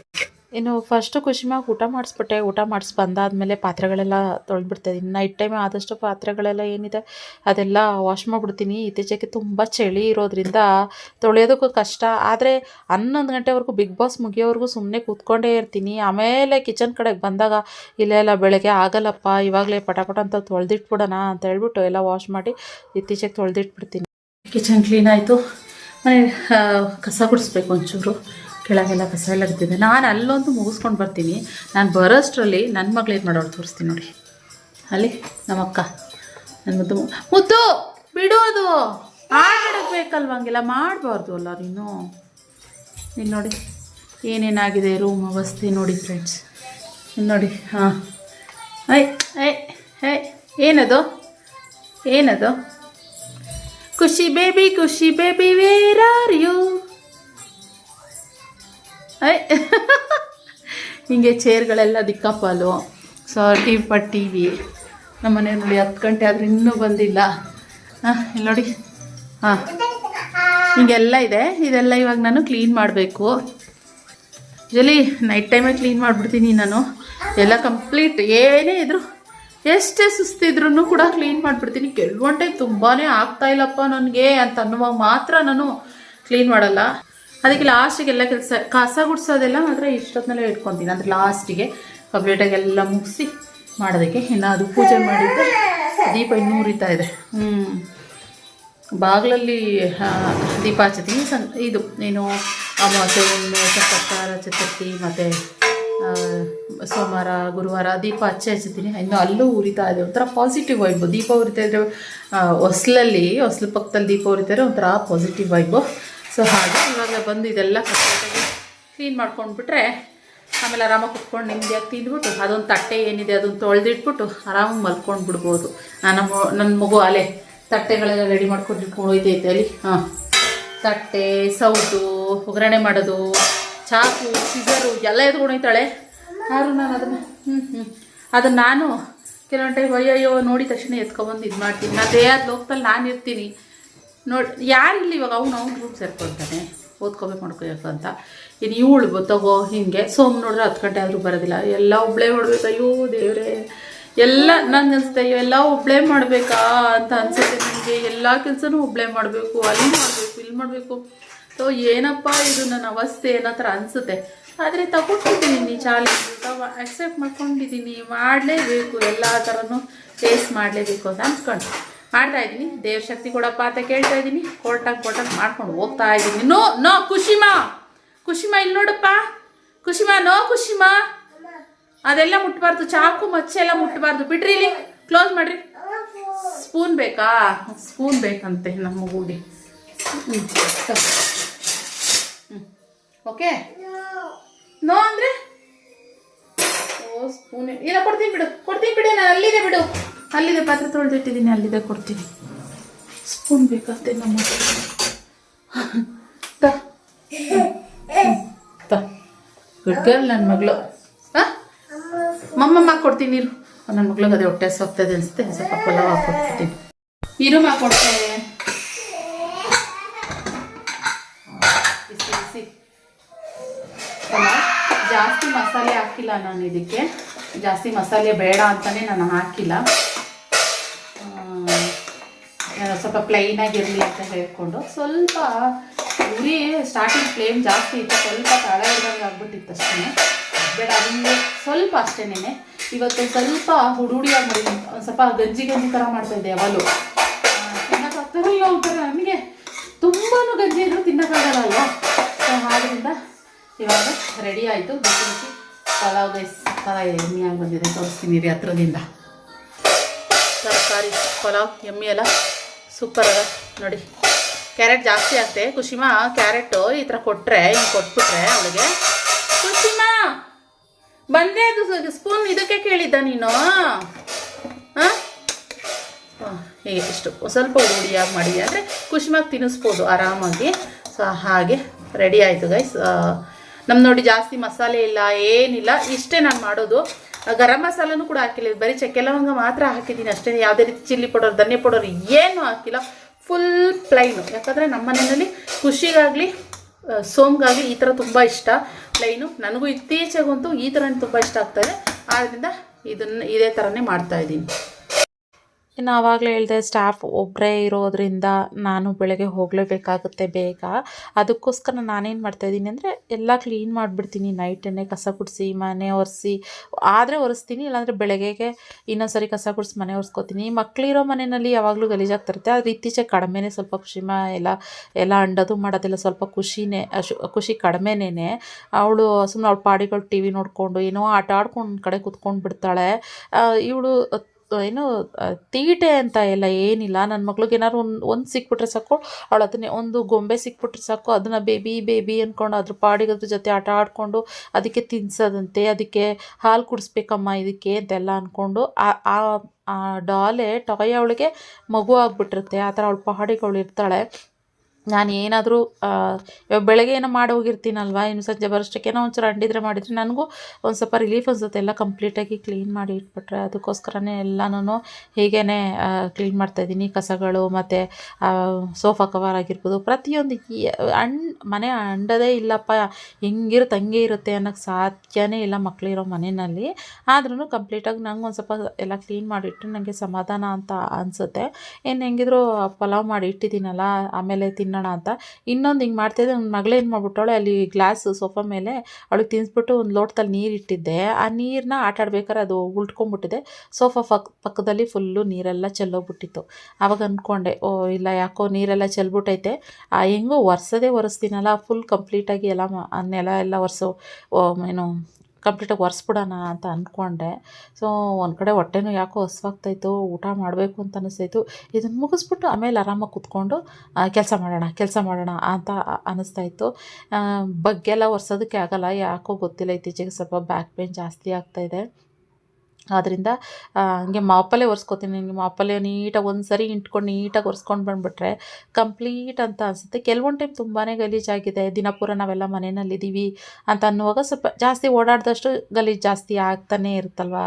ಇನ್ನು ಫಸ್ಟು ಮ್ಯಾಗ ಊಟ ಮಾಡಿಸ್ಬಿಟ್ಟೆ. ಊಟ ಮಾಡಿಸಿ ಬಂದಾದಮೇಲೆ ಪಾತ್ರೆಗಳೆಲ್ಲ ತೊಳೆದ್ಬಿಡ್ತಾಯಿದ್ದೀನಿ ನೈಟ್ ಟೈಮ್ ಆದಷ್ಟು ಪಾತ್ರೆಗಳೆಲ್ಲ ಏನಿದೆ, ಅದೆಲ್ಲ ವಾಶ್ ಮಾಡಿಬಿಡ್ತೀನಿ. ಇತ್ತೀಚೆಗೆ ತುಂಬ ಚಳಿ ಇರೋದ್ರಿಂದ ತೊಳೆಯೋದಕ್ಕೂ ಕಷ್ಟ. ಆದರೆ ಹನ್ನೊಂದು ಗಂಟೆವರೆಗೂ ಬಿಗ್ ಬಾಸ್ ಮುಗಿಯೋವರೆಗೂ ಸುಮ್ಮನೆ ಕೂತ್ಕೊಂಡೇ ಇರ್ತೀನಿ. ಆಮೇಲೆ ಕಿಚನ್ ಕಡೆಗೆ ಬಂದಾಗ, ಇಲ್ಲೇ, ಇಲ್ಲ, ಬೆಳಗ್ಗೆ ಆಗಲ್ಲಪ್ಪ, ಇವಾಗಲೇ ಪಟಾಪಟ ಅಂತ ತೊಳೆದಿಟ್ಬಿಡೋಣ ಅಂತ ಹೇಳ್ಬಿಟ್ಟು ಎಲ್ಲ ವಾಶ್ ಮಾಡಿ ಇತ್ತೀಚೆಗೆ ತೊಳೆದಿಟ್ಬಿಡ್ತೀನಿ. ಕಿಚನ್ ಕ್ಲೀನ್ ಆಯಿತು. ಮನೆ ಕಸ ಗುಡಿಸ್ಬೇಕು ಒಂಚೂರು. ಕೆಳಗೆಲ್ಲ ಕಸ ಎಲ್ಲ ಬಿದ್ದಿದೆ. ನಾನು ಅಲ್ಲೊಂದು ಮುಗಿಸ್ಕೊಂಡು ಬರ್ತೀನಿ. ನಾನು ಬರೋಷ್ಟರಲ್ಲಿ ನನ್ನ ಮಗಳು ಏನು ಮಾಡೋಳು ತೋರಿಸ್ತೀನಿ ನೋಡಿ. ಅಲ್ಲಿ ನಮ್ಮಕ್ಕ. ನನ್ನ ಮುದ್ದು ಮುದ್ದು! ಬಿಡೋದು! ಅದು ಆಡಬೇಕಲ್ವ ಹಂಗೆಲ್ಲ ಮಾಡಬಾರ್ದು ಅಲ್ಲ ನೀನು ಇಲ್ಲಿ ನೋಡಿ. ಏನೇನಾಗಿದೆ ರೂಮ್ ಅವಸ್ಥೆ ನೋಡಿ ಫ್ರೆಂಡ್ಸ್ ಇಲ್ಲಿ ನೋಡಿ, ಹಾಂ. ಐ ಐ ಐ ಏನದು? ಏನದು? Khushi baby Khushi baby where are you I ಹಿಂಗೆ ಚೇರ್ಗಳೆಲ್ಲ ದಿಕ್ಕಾಪಾಲು so T V T V. ನಮ್ಮ ಮನೆ ನೋಡಿ ಹತ್ತು ಗಂಟೆ ಆದರೆ ಇನ್ನೂ ಬಂದಿಲ್ಲ. ಹಾಂ, ಇಲ್ಲಿ ನೋಡಿ. ಹಾಂ. ಹಿಂಗೆಲ್ಲ ಇದೆ? ಇದೆಲ್ಲ ಇವಾಗ ನಾನು ಕ್ಲೀನ್ ಮಾಡಬೇಕು. ಜಲಿ ನೈಟ್ ಟೈಮೇ ಕ್ಲೀನ್ ಮಾಡಿಬಿಡ್ತೀನಿ ನಾನು. ಎಲ್ಲ ಕಂಪ್ಲೀಟ್. ಏನೇ ಇದ್ರು, ಎಷ್ಟೇ ಸುಸ್ತಿದ್ರು ಕೂಡ ಕ್ಲೀನ್ ಮಾಡಿಬಿಡ್ತೀನಿ. ಕೆಲವೊಂದು ತುಂಬಾ ಆಗ್ತಾ ಇಲ್ಲಪ್ಪ ನನಗೆ ಅಂತ ಅನ್ನುವಾಗ ಮಾತ್ರ ನಾನು ಕ್ಲೀನ್ ಮಾಡಲ್ಲ. ಅದಕ್ಕೆ ಲಾಸ್ಟಿಗೆ ಎಲ್ಲ ಕೆಲಸ, ಕಸ ಗುಡಿಸೋದೆಲ್ಲ ಮಾತ್ರ ಇಷ್ಟೊತ್ತಿನಲ್ಲೇ ಇಟ್ಕೊತೀನಿ. ಅಂದರೆ ಲಾಸ್ಟಿಗೆ ಕಂಪ್ಲೀಟಾಗಿ ಎಲ್ಲ ಮುಗಿಸಿ ಮಾಡೋದಕ್ಕೆ. ಇನ್ನು ಅದು ಪೂಜೆ ಮಾಡಿದ್ದೆ ದೀಪ ಇನ್ನೂ ಉರಿತಾ ಇದೆ. ಹ್ಞೂ ಬಾಗಿಲಲ್ಲಿ ದೀಪ ಹಚ್ಚುತ್ತೀನಿ ಸನ್, ಇದು, ಏನು ಅಮಾವಾಸ್ಯೆ ಹುಣ್ಣು ಸಪ್ತಾರ ಚತುರ್ಥಿ, ಮತ್ತು ಸೋಮವಾರ, ಗುರುವಾರ ದೀಪ ಹಚ್ಚಿ ಹಚ್ತೀನಿ ಇನ್ನು ಅಲ್ಲೂ ಉರಿತಾ ಇದೆ. ಒಂಥರ ಪಾಸಿಟಿವ್ ವೈಬು ದೀಪ ಉರಿತಾ ಇದ್ದರೆ ಹೊಸಲಲ್ಲಿ, ಹೊಸ್ಲು ಪಕ್ಕದಲ್ಲಿ ದೀಪ ಉರಿತಾರೆ ಒಂಥರ ಪಾಸಿಟಿವ್ ವೈಬು ಸೊ ಹಾಗೆ ಇವಾಗ ಬಂದು ಇದೆಲ್ಲ ಕರೆಕ್ಟಾಗಿ ಕ್ಲೀನ್ ಮಾಡ್ಕೊಂಡ್ಬಿಟ್ರೆ ಆಮೇಲೆ ಆರಾಮಾಗಿ ಕುತ್ಕೊಂಡು ನಿಮ್ದಿಯಾಗಿ ತಿಂದ್ಬಿಟ್ಟು ಅದೊಂದು ತಟ್ಟೆ ಏನಿದೆ ಅದನ್ನು ತೊಳೆದಿಟ್ಬಿಟ್ಟು ಆರಾಮಾಗಿ ಮಲ್ಕೊಂಡು ಬಿಡ್ಬೋದು ನಾನು ನನ್ನ ಮಗು ಅಲೆ ತಟ್ಟೆಗಳೆಲ್ಲ ರೆಡಿ ಮಾಡ್ಕೊಂಡು ಹೋಯ್ತೈತೆ ಅಲ್ಲಿ. ಹಾಂ. ತಟ್ಟೆ, ಸೌಟು, ಒಗ್ಗರಣೆ ಮಾಡೋದು, ಚಾಕು ಸಿಜರು ಎಲ್ಲ ಎದ್ಕೊಂಡೋಯ್ತಾಳೆ ಯಾರು ನಾನು ಅದನ್ನು ಹ್ಞೂ ಹ್ಞೂ ಅದನ್ನು ನಾನು ಕೆಲವೊಂದು ಟೈಮ್ ಅಯ್ಯಯ್ಯೋ ನೋಡಿದ ತಕ್ಷಣ ಎತ್ಕೊಬಂದು ಇದು ಮಾಡ್ತೀನಿ. ನಾನು ದೇಹದ ಲೋಕದಲ್ಲಿ ನಾನು ಇರ್ತೀನಿ. ನೋಡಿ, ಯಾರಿಲ್ಲ ಇವಾಗ ಅವ್ನು ಅವ್ನು ರೂಮ್ ಸೇರ್ಕೊಳ್ತಾನೆ ಓದ್ಕೋಬೇಕು ಮಾಡ್ಕೋಬೇಕು ಅಂತ. ಇನ್ನು ಇವಳು ತಗೋ, ಹಿಂಗೆ. ಸೋಮ್ ನೋಡಿದ್ರೆ ಹತ್ತು ಗಂಟೆ ಆದರೂ ಬರೋದಿಲ್ಲ. ಎಲ್ಲ ಒಬ್ಬಳೇ ಮಾಡ್ಬೇಕು. ಅಯ್ಯೋ, ದೇವರೇ. ಎಲ್ಲ ನಂಗೆ ಅನಿಸುತ್ತೆ, ಅಯ್ಯೋ, ಎಲ್ಲ ಒಬ್ಬಳೇ ಮಾಡಬೇಕಾ ಅಂತ ಅನಿಸುತ್ತೆ ನನಗೆ ಎಲ್ಲ ಕೆಲಸನೂ ಒಬ್ಬಳೇ ಮಾಡಬೇಕು. ಅಲ್ಲಿ ಮಾಡಬೇಕು, ಇಲ್ಲಿ ಮಾಡಬೇಕು. ಸೊ ಏನಪ್ಪ ಇದು? ನನ್ನ ಅವಸ್ಥೆ ಏನೋ ಥರ ಅನಿಸುತ್ತೆ. ಆದರೆ ತಗೊಂಡಿದ್ದೀನಿ ಚಾಲೆಂಜ್ ಅಕ್ಸೆಪ್ಟ್ ಮಾಡ್ಕೊಂಡಿದ್ದೀನಿ. ಮಾಡಲೇಬೇಕು. ಎಲ್ಲ ಥರನೂ ಫೇಸ್ ಮಾಡಲೇಬೇಕು ಅಂತ ಅಂದ್ಕೊಂಡು ಮಾಡ್ತಾ ಇದ್ದೀನಿ. ದೇವ್ರ ಶಕ್ತಿ ಕೊಡಪ್ಪ ಅಂತ ಕೇಳ್ತಾ ಇದ್ದೀನಿ. ಕೊಟ್ಟಾಗ ಕೊಟ್ಟಾಗ ಮಾಡ್ಕೊಂಡು ಹೋಗ್ತಾ ಇದ್ದೀನಿ. ನೋ ನೋ ಖುಷಿಮಾ ಖುಷಿಮಾ ಇಲ್ಲಿ ನೋಡಪ್ಪ. ಖುಷಿಮಾ ನೋ ಖುಷಿಮಾ ಅದೆಲ್ಲ ಮುಟ್ಬಾರ್ದು. ಚಾಕು, ಮಚ್ಚೆ ಎಲ್ಲ ಮುಟ್ಬಾರ್ದು. ಬಿಡ್ರಿ ಇಲ್ಲಿ. ಕ್ಲೋಸ್ ಮಾಡ್ರಿ. ಸ್ಪೂನ್ ಬೇಕಾ? ಸ್ಪೂನ್ ಬೇಕಂತೆ ನಮ್ಮ ಮಗುಗೆ ಓಕೆ ನೋ ಅಂದರೆ? ಓ ಸ್ಪೂನ್ ಇಲ್ಲ, ಕೊಡ್ತೀನಿ ಬಿಡು. ಕೊಡ್ತೀನಿ ಬಿಡು, ನಾನು ಅಲ್ಲಿದೆ ಬಿಡು. ಅಲ್ಲಿದೆ ಪಾತ್ರೆ ತೊಳೆದಿಟ್ಟಿದ್ದೀನಿ, ಅಲ್ಲಿದೆ ಕೊಡ್ತೀನಿ. ಸ್ಪೂನ್ ಬೇಕಂತೆ ನಮ್ಮ ಗುಡ್ ನನ್ನ ಮಗಳು. ಹಾಂ? ಮಮ್ಮಮ್ಮ ಕೊಡ್ತೀನಿ ನೀರು ನನ್ನ ಮಗ್ಳಿಗೆ ಅದೇ ಹೊಟ್ಟೆ ಹೋಗ್ತದೆ ಅನಿಸುತ್ತೆ ಸ್ವಲ್ಪ ಪಲಾವ್ ಹಾಕೊಡ್ತೀನಿ ನೀರು ಮಾಡ್ಕೊಡ್ತೆ ಬಿಸಿ ಜಾಸ್ತಿ ಮಸಾಲೆ ಹಾಕಿಲ್ಲ ನಾನು ಇದಕ್ಕೆ. ಜಾಸ್ತಿ ಮಸಾಲೆ ಬೇಡ ಅಂತಲೇ ನಾನು ಹಾಕಿಲ್ಲ. ಸ್ವಲ್ಪ ಪ್ಲೈನ್ ಆಗಿರಲಿ ಅಂತ ಹೇಳ್ಕೊಂಡು ಸ್ವಲ್ಪ ಉರಿ ಸ್ಟಾರ್ಟಿಂಗ್ ಫ್ಲೇಮ್ ಜಾಸ್ತಿ ಇತ್ತು, ಸ್ವಲ್ಪ ತಳ ಇದ್ದಂಗೆ ಆಗ್ಬಿಟ್ಟಿತ್ತು ಅಷ್ಟೇ ಬೇಡ ಅದನ್ನು ಸ್ವಲ್ಪ ಅಷ್ಟೇನೆ ಇವತ್ತು ಸ್ವಲ್ಪ ಹುಡುಡಿಯಾಗಿ ಮಾಡಿ ಒಂದು ಸ್ವಲ್ಪ ಗಂಜಿ ಗಂಜಿ ಥರ ಮಾಡ್ತಾ ಇದ್ದೆ ಯಾವಾಗಲೂ. ತಿನ್ನೋಕ್ಕಾಗ್ತಾರಲ್ಲ ಒಂಥರ ನನಗೆ ತುಂಬಾ ಗಂಜಿ ಇದ್ರೂ ತಿನ್ನೋಕ್ಕಾಗಲ್ಲ ಸೊ ಆದ್ದರಿಂದ ಇವಾಗ ರೆಡಿ ಆಯಿತು. ಬಿಸಿ ಬಿಸಿ ಪಲಾವ್ ಗೈಸ್ ಥರ ಎಮ್ಮಿಯಾಗಿ ಬಂದಿದೆ. ತೋರಿಸ್ತೀನಿ ರೀ ಹತ್ರದಿಂದ. ತರಕಾರಿ, ಪಲಾವ್, ಎಮ್ಮೆ ಎಲ್ಲ. ಸೂಪರ್ ಅದ, ನೋಡಿ. ಕ್ಯಾರೆಟ್ ಜಾಸ್ತಿ ಆಗ್ತೆ ಕುಶಿಮಾ ಕ್ಯಾರೆಟು ಈ ಥರ ಕೊಟ್ಟರೆ ಹಿಂಗೆ ಕೊಟ್ಬಿಟ್ರೆ ಅವಳಿಗೆ. ಕುಶಿಮಾ! ಬಂದೆ ಅದು ಸ್ಪೂನ್ ಇದಕ್ಕೆ ಕೇಳಿದ್ದ ನೀನು? ಹಾಂ? ಹೀಗೆ ಇಷ್ಟು. ಸ್ವಲ್ಪ ಹುಡಿಯಾಗಿ ಮಾಡಿ. ಅಂದರೆ ಕುಶಿಮಾಗಿ ತಿನ್ನಿಸ್ಬೋದು ಆರಾಮಾಗಿ. ಸೊ, ಹಾಗೆ ರೆಡಿ ಆಯಿತು ಗೈಸ್ ನಮ್ಮ ನೋಡಿ ಜಾಸ್ತಿ ಮಸಾಲೆ ಇಲ್ಲ, ಏನಿಲ್ಲ. ಇಷ್ಟೇ ನಾನು ಮಾಡೋದು. ಗರಂ ಮಸಾಲನೂ ಕೂಡ ಹಾಕಿಲ್ಲ. ಬರೀ ಚಕ್ಕೆ ಲವಂಗ ಮಾತ್ರ ಹಾಕಿದ್ದೀನಿ ಅಷ್ಟೇ. ಯಾವುದೇ ರೀತಿ ಚಿಲ್ಲಿ ಪೌಡರ್, ಧನ್ಯ ಪೌಡರ್ ಏನೂ ಹಾಕಿಲ್ಲ. ಫುಲ್ ಪ್ಲೈನು ಯಾಕಂದರೆ ನಮ್ಮ ಮನೆಯಲ್ಲಿ ಖುಷಿಗಾಗಲಿ ಸೋಮ್ಗಾಗಲಿ ಈ ಥರ ತುಂಬ ಇಷ್ಟ. ಪ್ಲೈನು ನನಗೂ ಇತ್ತೀಚೆಗಂತೂ ಈ ಥರ ತುಂಬ ಇಷ್ಟ ಆಗ್ತಾಯಿದೆ ಆದ್ದರಿಂದ ಇದನ್ನು ಇದೇ ಥರನೇ ಮಾಡ್ತಾ ಇದ್ದೀನಿ. ಇನ್ನು ಆವಾಗಲೇ ಹೇಳಿದೆ ಸ್ಟಾಫ್ ಒಬ್ಬರೇ ಇರೋದ್ರಿಂದ ನಾನು ಬೆಳಗ್ಗೆ ಹೋಗಲೇಬೇಕಾಗುತ್ತೆ ಬೇಗ. ಅದಕ್ಕೋಸ್ಕರ ನಾನೇನು ಮಾಡ್ತಾಯಿದ್ದೀನಿ ಅಂದರೆ ಎಲ್ಲ ಕ್ಲೀನ್ ಮಾಡಿಬಿಡ್ತೀನಿ. ನೈಟನ್ನೇ ಕಸ ಗುಡಿಸಿ ಮನೆ ಒರೆಸಿ. ಆದರೆ ಒರೆಸ್ತೀನಿ, ಇಲ್ಲಾಂದರೆ ಬೆಳಗ್ಗೆಗೆ ಇನ್ನೊಂದ್ಸರಿ ಕಸ ಗುಡಿಸಿ ಮನೆ ಒರೆಸ್ಕೊತೀನಿ. ಮಕ್ಕಳಿರೋ ಮನೆಯಲ್ಲಿ ಯಾವಾಗಲೂ ಗಲೀಜಾಗ್ತಿರುತ್ತೆ. ಆದರೆ ಇತ್ತೀಚೆಗೆ ಕಡಿಮೆನೇ ಸ್ವಲ್ಪ ಖುಷಿ ಮಾ, ಎಲ್ಲ ಎಲ್ಲ ಅಂಡೋದು ಮಾಡೋದೆಲ್ಲ ಸ್ವಲ್ಪ ಖುಷಿನೇ ಖುಷಿ ಕಡಿಮೆನೇ ಅವಳು ಸುಮ್ಮನೆ ಅವಳು ಪಾಡಿಗಳು ಟಿ ವಿ ನೋಡಿಕೊಂಡು, ಏನೋ ಆಟ ಆಡ್ಕೊಂಡು ಕಡೆ ಕುತ್ಕೊಂಡು ಬಿಡ್ತಾಳೆ ಇವಳು ಏನು ತೀಟೆ ಅಂತ ಎಲ್ಲ ಏನಿಲ್ಲ. ನನ್ನ ಮಕ್ಳಿಗೆ ಏನಾದ್ರು ಒಂದು ಒಂದು ಸಿಕ್ಬಿಟ್ರೆ ಸಾಕು. ಅವಳು ಅದನ್ನೇ ಒಂದು ಗೊಂಬೆ ಸಿಕ್ಬಿಟ್ರೆ ಸಾಕು. ಅದನ್ನು ಬೇಬಿ ಬೇಬಿ ಅಂದ್ಕೊಂಡು ಅದ್ರ ಪಾಡಿಗದ್ರ ಜೊತೆ ಆಟ ಆಡಿಕೊಂಡು ಅದಕ್ಕೆ ತಿನ್ಸೋದಂತೆ, ಅದಕ್ಕೆ ಹಾಲು ಕುಡಿಸ್ಬೇಕಮ್ಮ ಇದಕ್ಕೆ ಅಂತೆಲ್ಲ ಅಂದ್ಕೊಂಡು ಆ ಆ ಡಾಲೆ ಟಾಯ್ ಅವಳಿಗೆ ಮಗು ಆಗಿಬಿಟ್ಟಿರುತ್ತೆ. ಆ ಥರ ಅವಳು ಪಹಾಡಿಗೆ ಇರ್ತಾಳೆ ನಾನು ಏನಾದರೂ ಬೆಳಗ್ಗೆ ಏನೋ ಮಾಡಿ ಹೋಗಿರ್ತೀನಲ್ವ, ಇನ್ನು ಸಂಜೆ ಬರೋಷ್ಟಕ್ಕೆ ಏನೋ ಒಂಚೂರು ಅಂಡಿದ್ರೆ ಮಾಡಿದರೆ ನನಗೂ ಒಂದು ಸ್ವಲ್ಪ ರಿಲೀಫ್ ಅನ್ಸುತ್ತೆ. ಎಲ್ಲ ಕಂಪ್ಲೀಟಾಗಿ ಕ್ಲೀನ್ ಮಾಡಿ ಇಟ್ಬಿಟ್ರೆ ಅದಕ್ಕೋಸ್ಕರನೇ ಎಲ್ಲನೂ ಹೀಗೇ ಕ್ಲೀನ್ ಮಾಡ್ತಾಯಿದ್ದೀನಿ ಕಸಗಳು ಮತ್ತು ಸೋಫಾ ಕವರ್ ಆಗಿರ್ಬೋದು. ಪ್ರತಿಯೊಂದು ಅಂಡ್ ಮನೆ ಅಂಡದೇ ಇಲ್ಲಪ್ಪ ಹೆಂಗಿರುತ್ತೆ ಹಂಗೆ ಇರುತ್ತೆ ಅನ್ನೋಕ್ಕೆ ಸಾಧ್ಯನೇ ಇಲ್ಲ ಮಕ್ಕಳಿರೋ ಮನೆಯಲ್ಲಿ. ಆದ್ರೂ ಕಂಪ್ಲೀಟಾಗಿ ನಂಗೆ ಒಂದು ಸ್ವಲ್ಪ ಎಲ್ಲ ಕ್ಲೀನ್ ಮಾಡಿಟ್ಟು ನನಗೆ ಸಮಾಧಾನ ಅಂತ ಅನಿಸುತ್ತೆ. ಏನು ಹೆಂಗಿದ್ರು ಪಲಾವ್ ಮಾಡಿ ಇಟ್ಟಿದ್ದೀನಲ್ಲ, ಆಮೇಲೆ ತಿನ್ನೋಣ ಅಂತ. ಇನ್ನೊಂದು ಹಿಂಗೆ ಮಾಡ್ತಾಯಿದ್ದೆ ನನ್ನ ಮಗಳೇನು ಮಾಡ್ಬಿಟ್ಟವಳೆ ಅಲ್ಲಿ ಗ್ಲಾಸ್ ಸೋಫಾ ಮೇಲೆ ಅವಳಿಗೆ ತಿನ್ನಿಸ್ಬಿಟ್ಟು ಒಂದು ಲೋಟದಲ್ಲಿ ನೀರು ಇಟ್ಟಿದ್ದೆ. ಆ ನೀರನ್ನ ಆಟ ಆಡ್ಬೇಕಾದ್ರೆ ಅದು ಉಲ್ಟ್ಕೊಂಡ್ಬಿಟ್ಟಿದೆ ಸೋಫಾ ಪಕ್ ಪಕ್ಕದಲ್ಲಿ ಫುಲ್ಲು ನೀರೆಲ್ಲ ಚೆಲ್ಲೋಗ್ಬಿಟ್ಟಿತ್ತು. ಆವಾಗ ಅಂದ್ಕೊಂಡೆ ಓ ಇಲ್ಲ ಯಾಕೋ ನೀರೆಲ್ಲ ಚೆಲ್ಬಿಟ್ಟೈತೆ. ಆ ಹೆಂಗೋ ಒರೆಸೋದೇ ಒರೆಸ್ತೀನಲ್ಲ ಫುಲ್ ಕಂಪ್ಲೀಟಾಗಿ ಎಲ್ಲ ನೆಲ ಎಲ್ಲ ಒರೆಸೋ ಏನು ಕಂಪ್ಲೀಟಾಗಿ ಒರೆಸ್ಬಿಡೋಣ ಅಂತ ಅಂದ್ಕೊಂಡೆ. ಸೊ ಒಂದು ಕಡೆ ಹೊಟ್ಟೆನೂ ಯಾಕೋ ಹಸ್ವಾಗ್ತಾಯಿತ್ತು ಊಟ ಮಾಡಬೇಕು ಅಂತ ಅನಿಸ್ತಾಯಿತ್ತು ಇದನ್ನು ಮುಗಿಸ್ಬಿಟ್ಟು ಆಮೇಲೆ ಆರಾಮಾಗಿ ಕೂತ್ಕೊಂಡು ಕೆಲಸ ಮಾಡೋಣ ಕೆಲಸ ಮಾಡೋಣ ಅಂತ ಅನ್ನಿಸ್ತಾಯಿತ್ತು ಬಗ್ಗೆಲ್ಲ ಒರೆಸೋದಕ್ಕೆ ಆಗಲ್ಲ, ಯಾಕೋ ಗೊತ್ತಿಲ್ಲ, ಇತ್ತೀಚೆಗೆ ಸ್ವಲ್ಪ ಬ್ಯಾಕ್ ಪೇನ್ ಜಾಸ್ತಿ ಆಗ್ತಾಯಿದೆ ಆದ್ದರಿಂದ ಹಾಗೆ ಮಾಪಲ್ಲೇ ಒರೆಸ್ಕೊತೀನಿ. ನನಗೆ ಮಾಪಲ್ಲೇ ನೀಟಾಗಿ ಒಂದು ಸರಿ ಇಂಟ್ಕೊಂಡು ನೀಟಾಗಿ ಒರೆಸ್ಕೊಂಡು ಬಂದುಬಿಟ್ರೆ ಕಂಪ್ಲೀಟ್ ಅಂತ ಅನಿಸುತ್ತೆ. ಕೆಲವೊಂದು ಟೈಮ್ ತುಂಬಾ ಗಲೀಜಾಗಿದೆ ದಿನ ಪೂರ ನಾವೆಲ್ಲ ಮನೆಯಲ್ಲಿದ್ದೀವಿ ಅಂತ ಅನ್ನುವಾಗ ಸ್ವಲ್ಪ ಜಾಸ್ತಿ ಓಡಾಡಿದಷ್ಟು ಗಲೀಜು ಜಾಸ್ತಿ ಆಗ್ತಾನೇ ಇರುತ್ತಲ್ವ?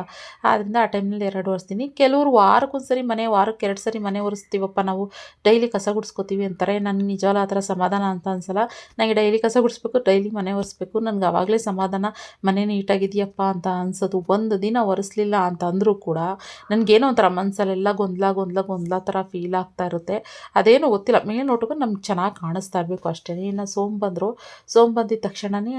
ಆದ್ದರಿಂದ ಆ ಟೈಮ್ನಲ್ಲಿ ಎರಡು ಒರೆಸ್ತೀನಿ. ಕೆಲವರು ವಾರಕ್ಕೊಂದು ಸರಿ ಮನೆ, ವಾರಕ್ಕೆ ಎರಡು ಸರಿ ಮನೆ ಒರೆಸ್ತೀವಪ್ಪ. ನಾವು ಡೈಲಿ ಕಸ ಗುಡಿಸ್ಕೊತೀವಿ ಅಂತಾರೆ. ನನಗೆ ನಿಜವಲ್ಲ ಆ ಥರ ಸಮಾಧಾನ ಅಂತ ಅನ್ಸಲ್ಲ. ನನಗೆ ಡೈಲಿ ಕಸ ಗುಡಿಸ್ಬೇಕು, ಡೈಲಿ ಮನೆ ಒರೆಸ್ಬೇಕು. ನನಗೆ ಆವಾಗಲೇ ಸಮಾಧಾನ, ಮನೆ ನೀಟಾಗಿದೆಯಪ್ಪ ಅಂತ ಅನ್ಸೋದು. ಒಂದು ದಿನ ಒರೆಸ್ಲಿಲ್ಲ ಅಂತ ಅಂದರೂ ಕೂಡ ನನಗೇನೋ ಒಂಥರ ಮನಸ್ಸಲ್ಲೆಲ್ಲ ಗೊಂದಲ ಗೊಂದಲ ಗೊಂದಲ ಥರ ಫೀಲ್ ಆಗ್ತಾ ಇರುತ್ತೆ. ಅದೇನೋ ಗೊತ್ತಿಲ್ಲ. ಮೇಲ್ನೋಟಕ್ಕೆ ನಮ್ಗೆ ಚೆನ್ನಾಗಿ ಕಾಣಿಸ್ತಾ ಇರಬೇಕು ಅಷ್ಟೇ. ಇನ್ನು ಸೋಮ್ ಬಂದರು, ಸೋಮ್ ಬಂದಿದ್ದ ತಕ್ಷಣವೇ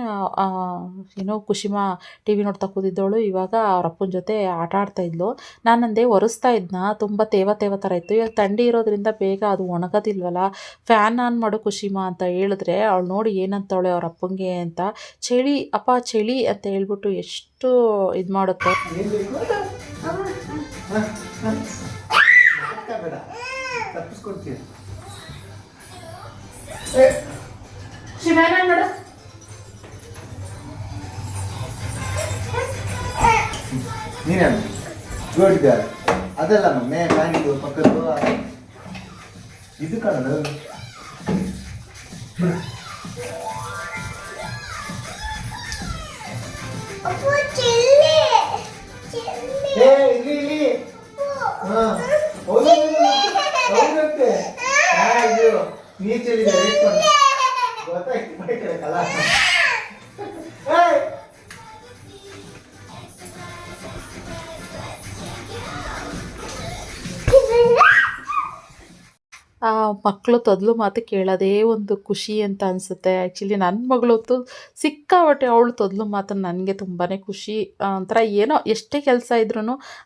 ಏನೋ ಕುಶಿಮಾ ಟಿ ವಿ ನೋಡ್ತಾ ಕೂತಿದ್ದವಳು. ಇವಾಗ ಅವ್ರ ಅಪ್ಪನ ಜೊತೆ ಆಟ ಇದ್ಲು. ನಾನಂದೆ ಒರೆಸ್ತಾ ಇದ್ನ. ತುಂಬ ತೇವ ತೇವ ಥರ ಇತ್ತು. ಇವಾಗ ಥಂಡಿ ಇರೋದ್ರಿಂದ ಬೇಗ ಅದು ಒಣಗೋದಿಲ್ವಲ್ಲ? ಫ್ಯಾನ್ ಆನ್ ಮಾಡು ಕುಶಿಮಾ ಅಂತ ಹೇಳಿದ್ರೆ ಅವಳು ನೋಡಿ ಏನಂತವಳೆ ಅವ್ರ ಅಪ್ಪಂಗೆ ಅಂತ. ಚಳಿ, ಅಪ್ಪ ಚಳಿ ಅಂತ ಹೇಳ್ಬಿಟ್ಟು ಎಷ್ಟು ಇದು ಮಾಡುತ್ತೆ. ಬೇಡ ತಪ್ಪಿಸ್ಕೊಡ್ತೀಯ ಶಿವಾನ ನೋಡು ನೀನೇ ಗುಡ್ ಗರ್ಲ್ ಅದಲ್ಲ ಮಮ್ಮೆ ಫ್ಯಾನಿದು ಪಕ್ಕದ್ದು ಅದು. ಇದು ಕಾಣದು ಹೌದಂತೆ ಹಾ ಇದು ನೀರ್ ಚೆಲ್ಲಿದೆ ವೇಟ್ ಮಾಡಿ ಗೊತ್ತಾಯ್ತು ಬೈಕಲ್ಲ ಏಯ್ ಮಕ್ಕಳು ತೊದಲು ಮಾತು ಕೇಳೋದೇ ಒಂದು ಖುಷಿ ಅಂತ ಅನಿಸುತ್ತೆ. ಆ್ಯಕ್ಚುಲಿ ನನ್ನ ಮಗಳೊತ್ತು ಸಿಕ್ಕಾಬಟ್ಟೆ ಅವಳು ತೊದಲು ಮಾತು ನನಗೆ ತುಂಬಾ ಖುಷಿ. ಆ, ಒಂಥರ ಏನೋ ಎಷ್ಟೇ ಕೆಲಸ ಇದ್ರೂ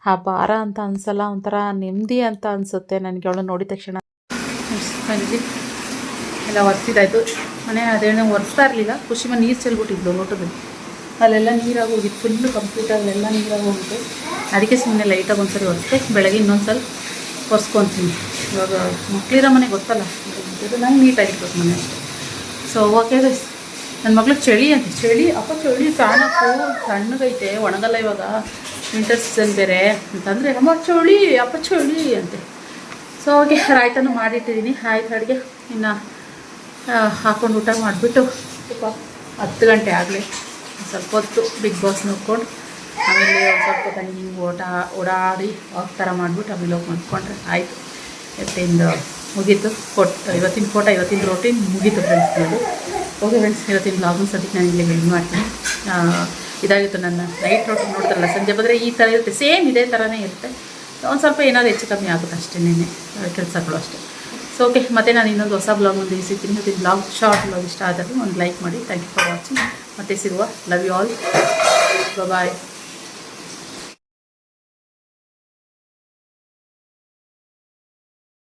ಆ ಭಾರ ಅಂತ ಅನಿಸಲ್ಲ ಒಂಥರ ನೆಮ್ಮದಿ ಅಂತ ಅನಿಸುತ್ತೆ ನನಗೆ ಅವಳು ನೋಡಿದ ತಕ್ಷಣ. ಎಲ್ಲ ಒರೆಸಿದಾಯ್ತು. ಮನೆ ಅದೇನೋ ಒರೆಸ್ತಾ ಇರಲಿಲ್ಲ. ಮನೆ ನೀರು ಚೆಲ್ಬಿಟ್ಟಿದ್ಲು ಲೋಟದಲ್ಲಿ ಅಲ್ಲೆಲ್ಲ ನೀರಾಗಿ ಹೋಗಿತ್ತು. ಫುಲ್ಲು ಕಂಪ್ಲೀಟ್ ಅಲ್ಲೆಲ್ಲ ನೀರಾಗಿ ಹೋಗಿತ್ತು. ಅದಕ್ಕೆ ಸುಮ್ಮನೆ ಲೈಟಾಗಿ ಒಂದ್ಸರಿ ಒರೆಸ್ತೆ ಬೆಳಗ್ಗೆ ಇನ್ನೊಂದು ಸಲ ಒರೆಸ್ಕೊತೀನಿ. ಇವಾಗ ಮಕ್ಕಳಿರೋ ಮನೆ ಗೊತ್ತಲ್ಲ? ನಂಗೆ ನೀಟಾಗಿರ್ಬೇಕು ಮನೆ ಸೊ ಓಕೆ ನನ್ನ ಮಗಳಿಗೆ ಚಳಿ ಅಂತ. ಚಳಿ, ಅಪ್ಪ ಚಳಿ ಫ್ಯಾನ್ ಸಣ್ಣಗೈತೆ, ಒಣಗಲ್ಲ ಇವಾಗ. ವಿಂಟರ್ ಸೀಸನ್ ಬೇರೆ. ಅಂತಂದರೆ, ಅಮ್ಮ ಚಳಿ, ಅಪ್ಪ ಚಳಿ ಅಂತೆ. ಸೊ ಓಕೆ ರಾಯ್ತನೂ ಮಾಡಿಟ್ಟಿದ್ದೀನಿ ಆಯ್ತು ಅಡುಗೆ. ಇನ್ನು ಹಾಕೊಂಡು ಊಟ ಮಾಡಿಬಿಟ್ಟು, ಸ್ವಲ್ಪ ಹತ್ತು ಗಂಟೆ ಆಗಲಿ. ಸ್ವಲ್ಪ ಹೊತ್ತು ಬಿಗ್ ಬಾಸ್ ನೋಡ್ಕೊಂಡು. ಆಮೇಲೆ ಒಂದು ಸ್ವಲ್ಪ ತಂಗಿ ಓಟ, ಓಡಾಡಿ ವಾಕ್ ಥರ ಮಾಡಿಬಿಟ್ಟು ಆಮೇಲೆ ಹೋಗಿ ಮಲ್ಕೊಂಡ್ರೆ ಆಯಿತು. ಇವತ್ತಿಂದು ಮುಗೀತು ಕೊಟ್ ಇವತ್ತಿನ ಫೋಟೋ ಇವತ್ತಿನ ರೋಟೀನ್ ಮುಗೀತು ಫ್ರೆಂಡ್ಸ್ ನೋಡಿ ಓಕೆ ಫ್ರೆಂಡ್ಸ್ ಇವತ್ತಿನ ಬ್ಲಾಗಿನ ಸದ್ಯಕ್ಕೆ ನಾನು ಇಲ್ಲಿ ಹೇಳಿ ಮಾಡ್ತೀನಿ. ಇದಾಗಿತ್ತು ನನ್ನ ನೈಟ್ ರೋಟೀನ್ ನೋಡ್ತಾರಲ್ಲ, ಸಂಜೆ ಬಂದರೆ ಈ ಥರ ಇರುತ್ತೆ ಸೇಮ್ ಇದೇ ಥರನೇ ಇರುತ್ತೆ. ಒಂದು ಸ್ವಲ್ಪ ಏನಾದ್ರು ಹೆಚ್ಚು ಕಮ್ಮಿ ಆಗುತ್ತೆ ಅಷ್ಟೇನೆ, ಕೆಲಸಗಳು ಅಷ್ಟೇ. ಸೊ ಓಕೆ ಮತ್ತೆ ನಾನು ಇನ್ನೊಂದು ಹೊಸ ಬ್ಲಾಗ್ ಒಂದು ಸಿಗ್ತೀನಿ ಮತ್ತು ಬ್ಲಾಗ್ ಶಾರ್ಟ್ ಬ್ಲಾಗ್ ಇಷ್ಟ ಆದರೆ ಒಂದು ಲೈಕ್ ಮಾಡಿ. ಥ್ಯಾಂಕ್ ಯು ಫಾರ್ ವಾಚಿಂಗ್ ಮತ್ತೆ ಸಿಗುವ. Love you all bye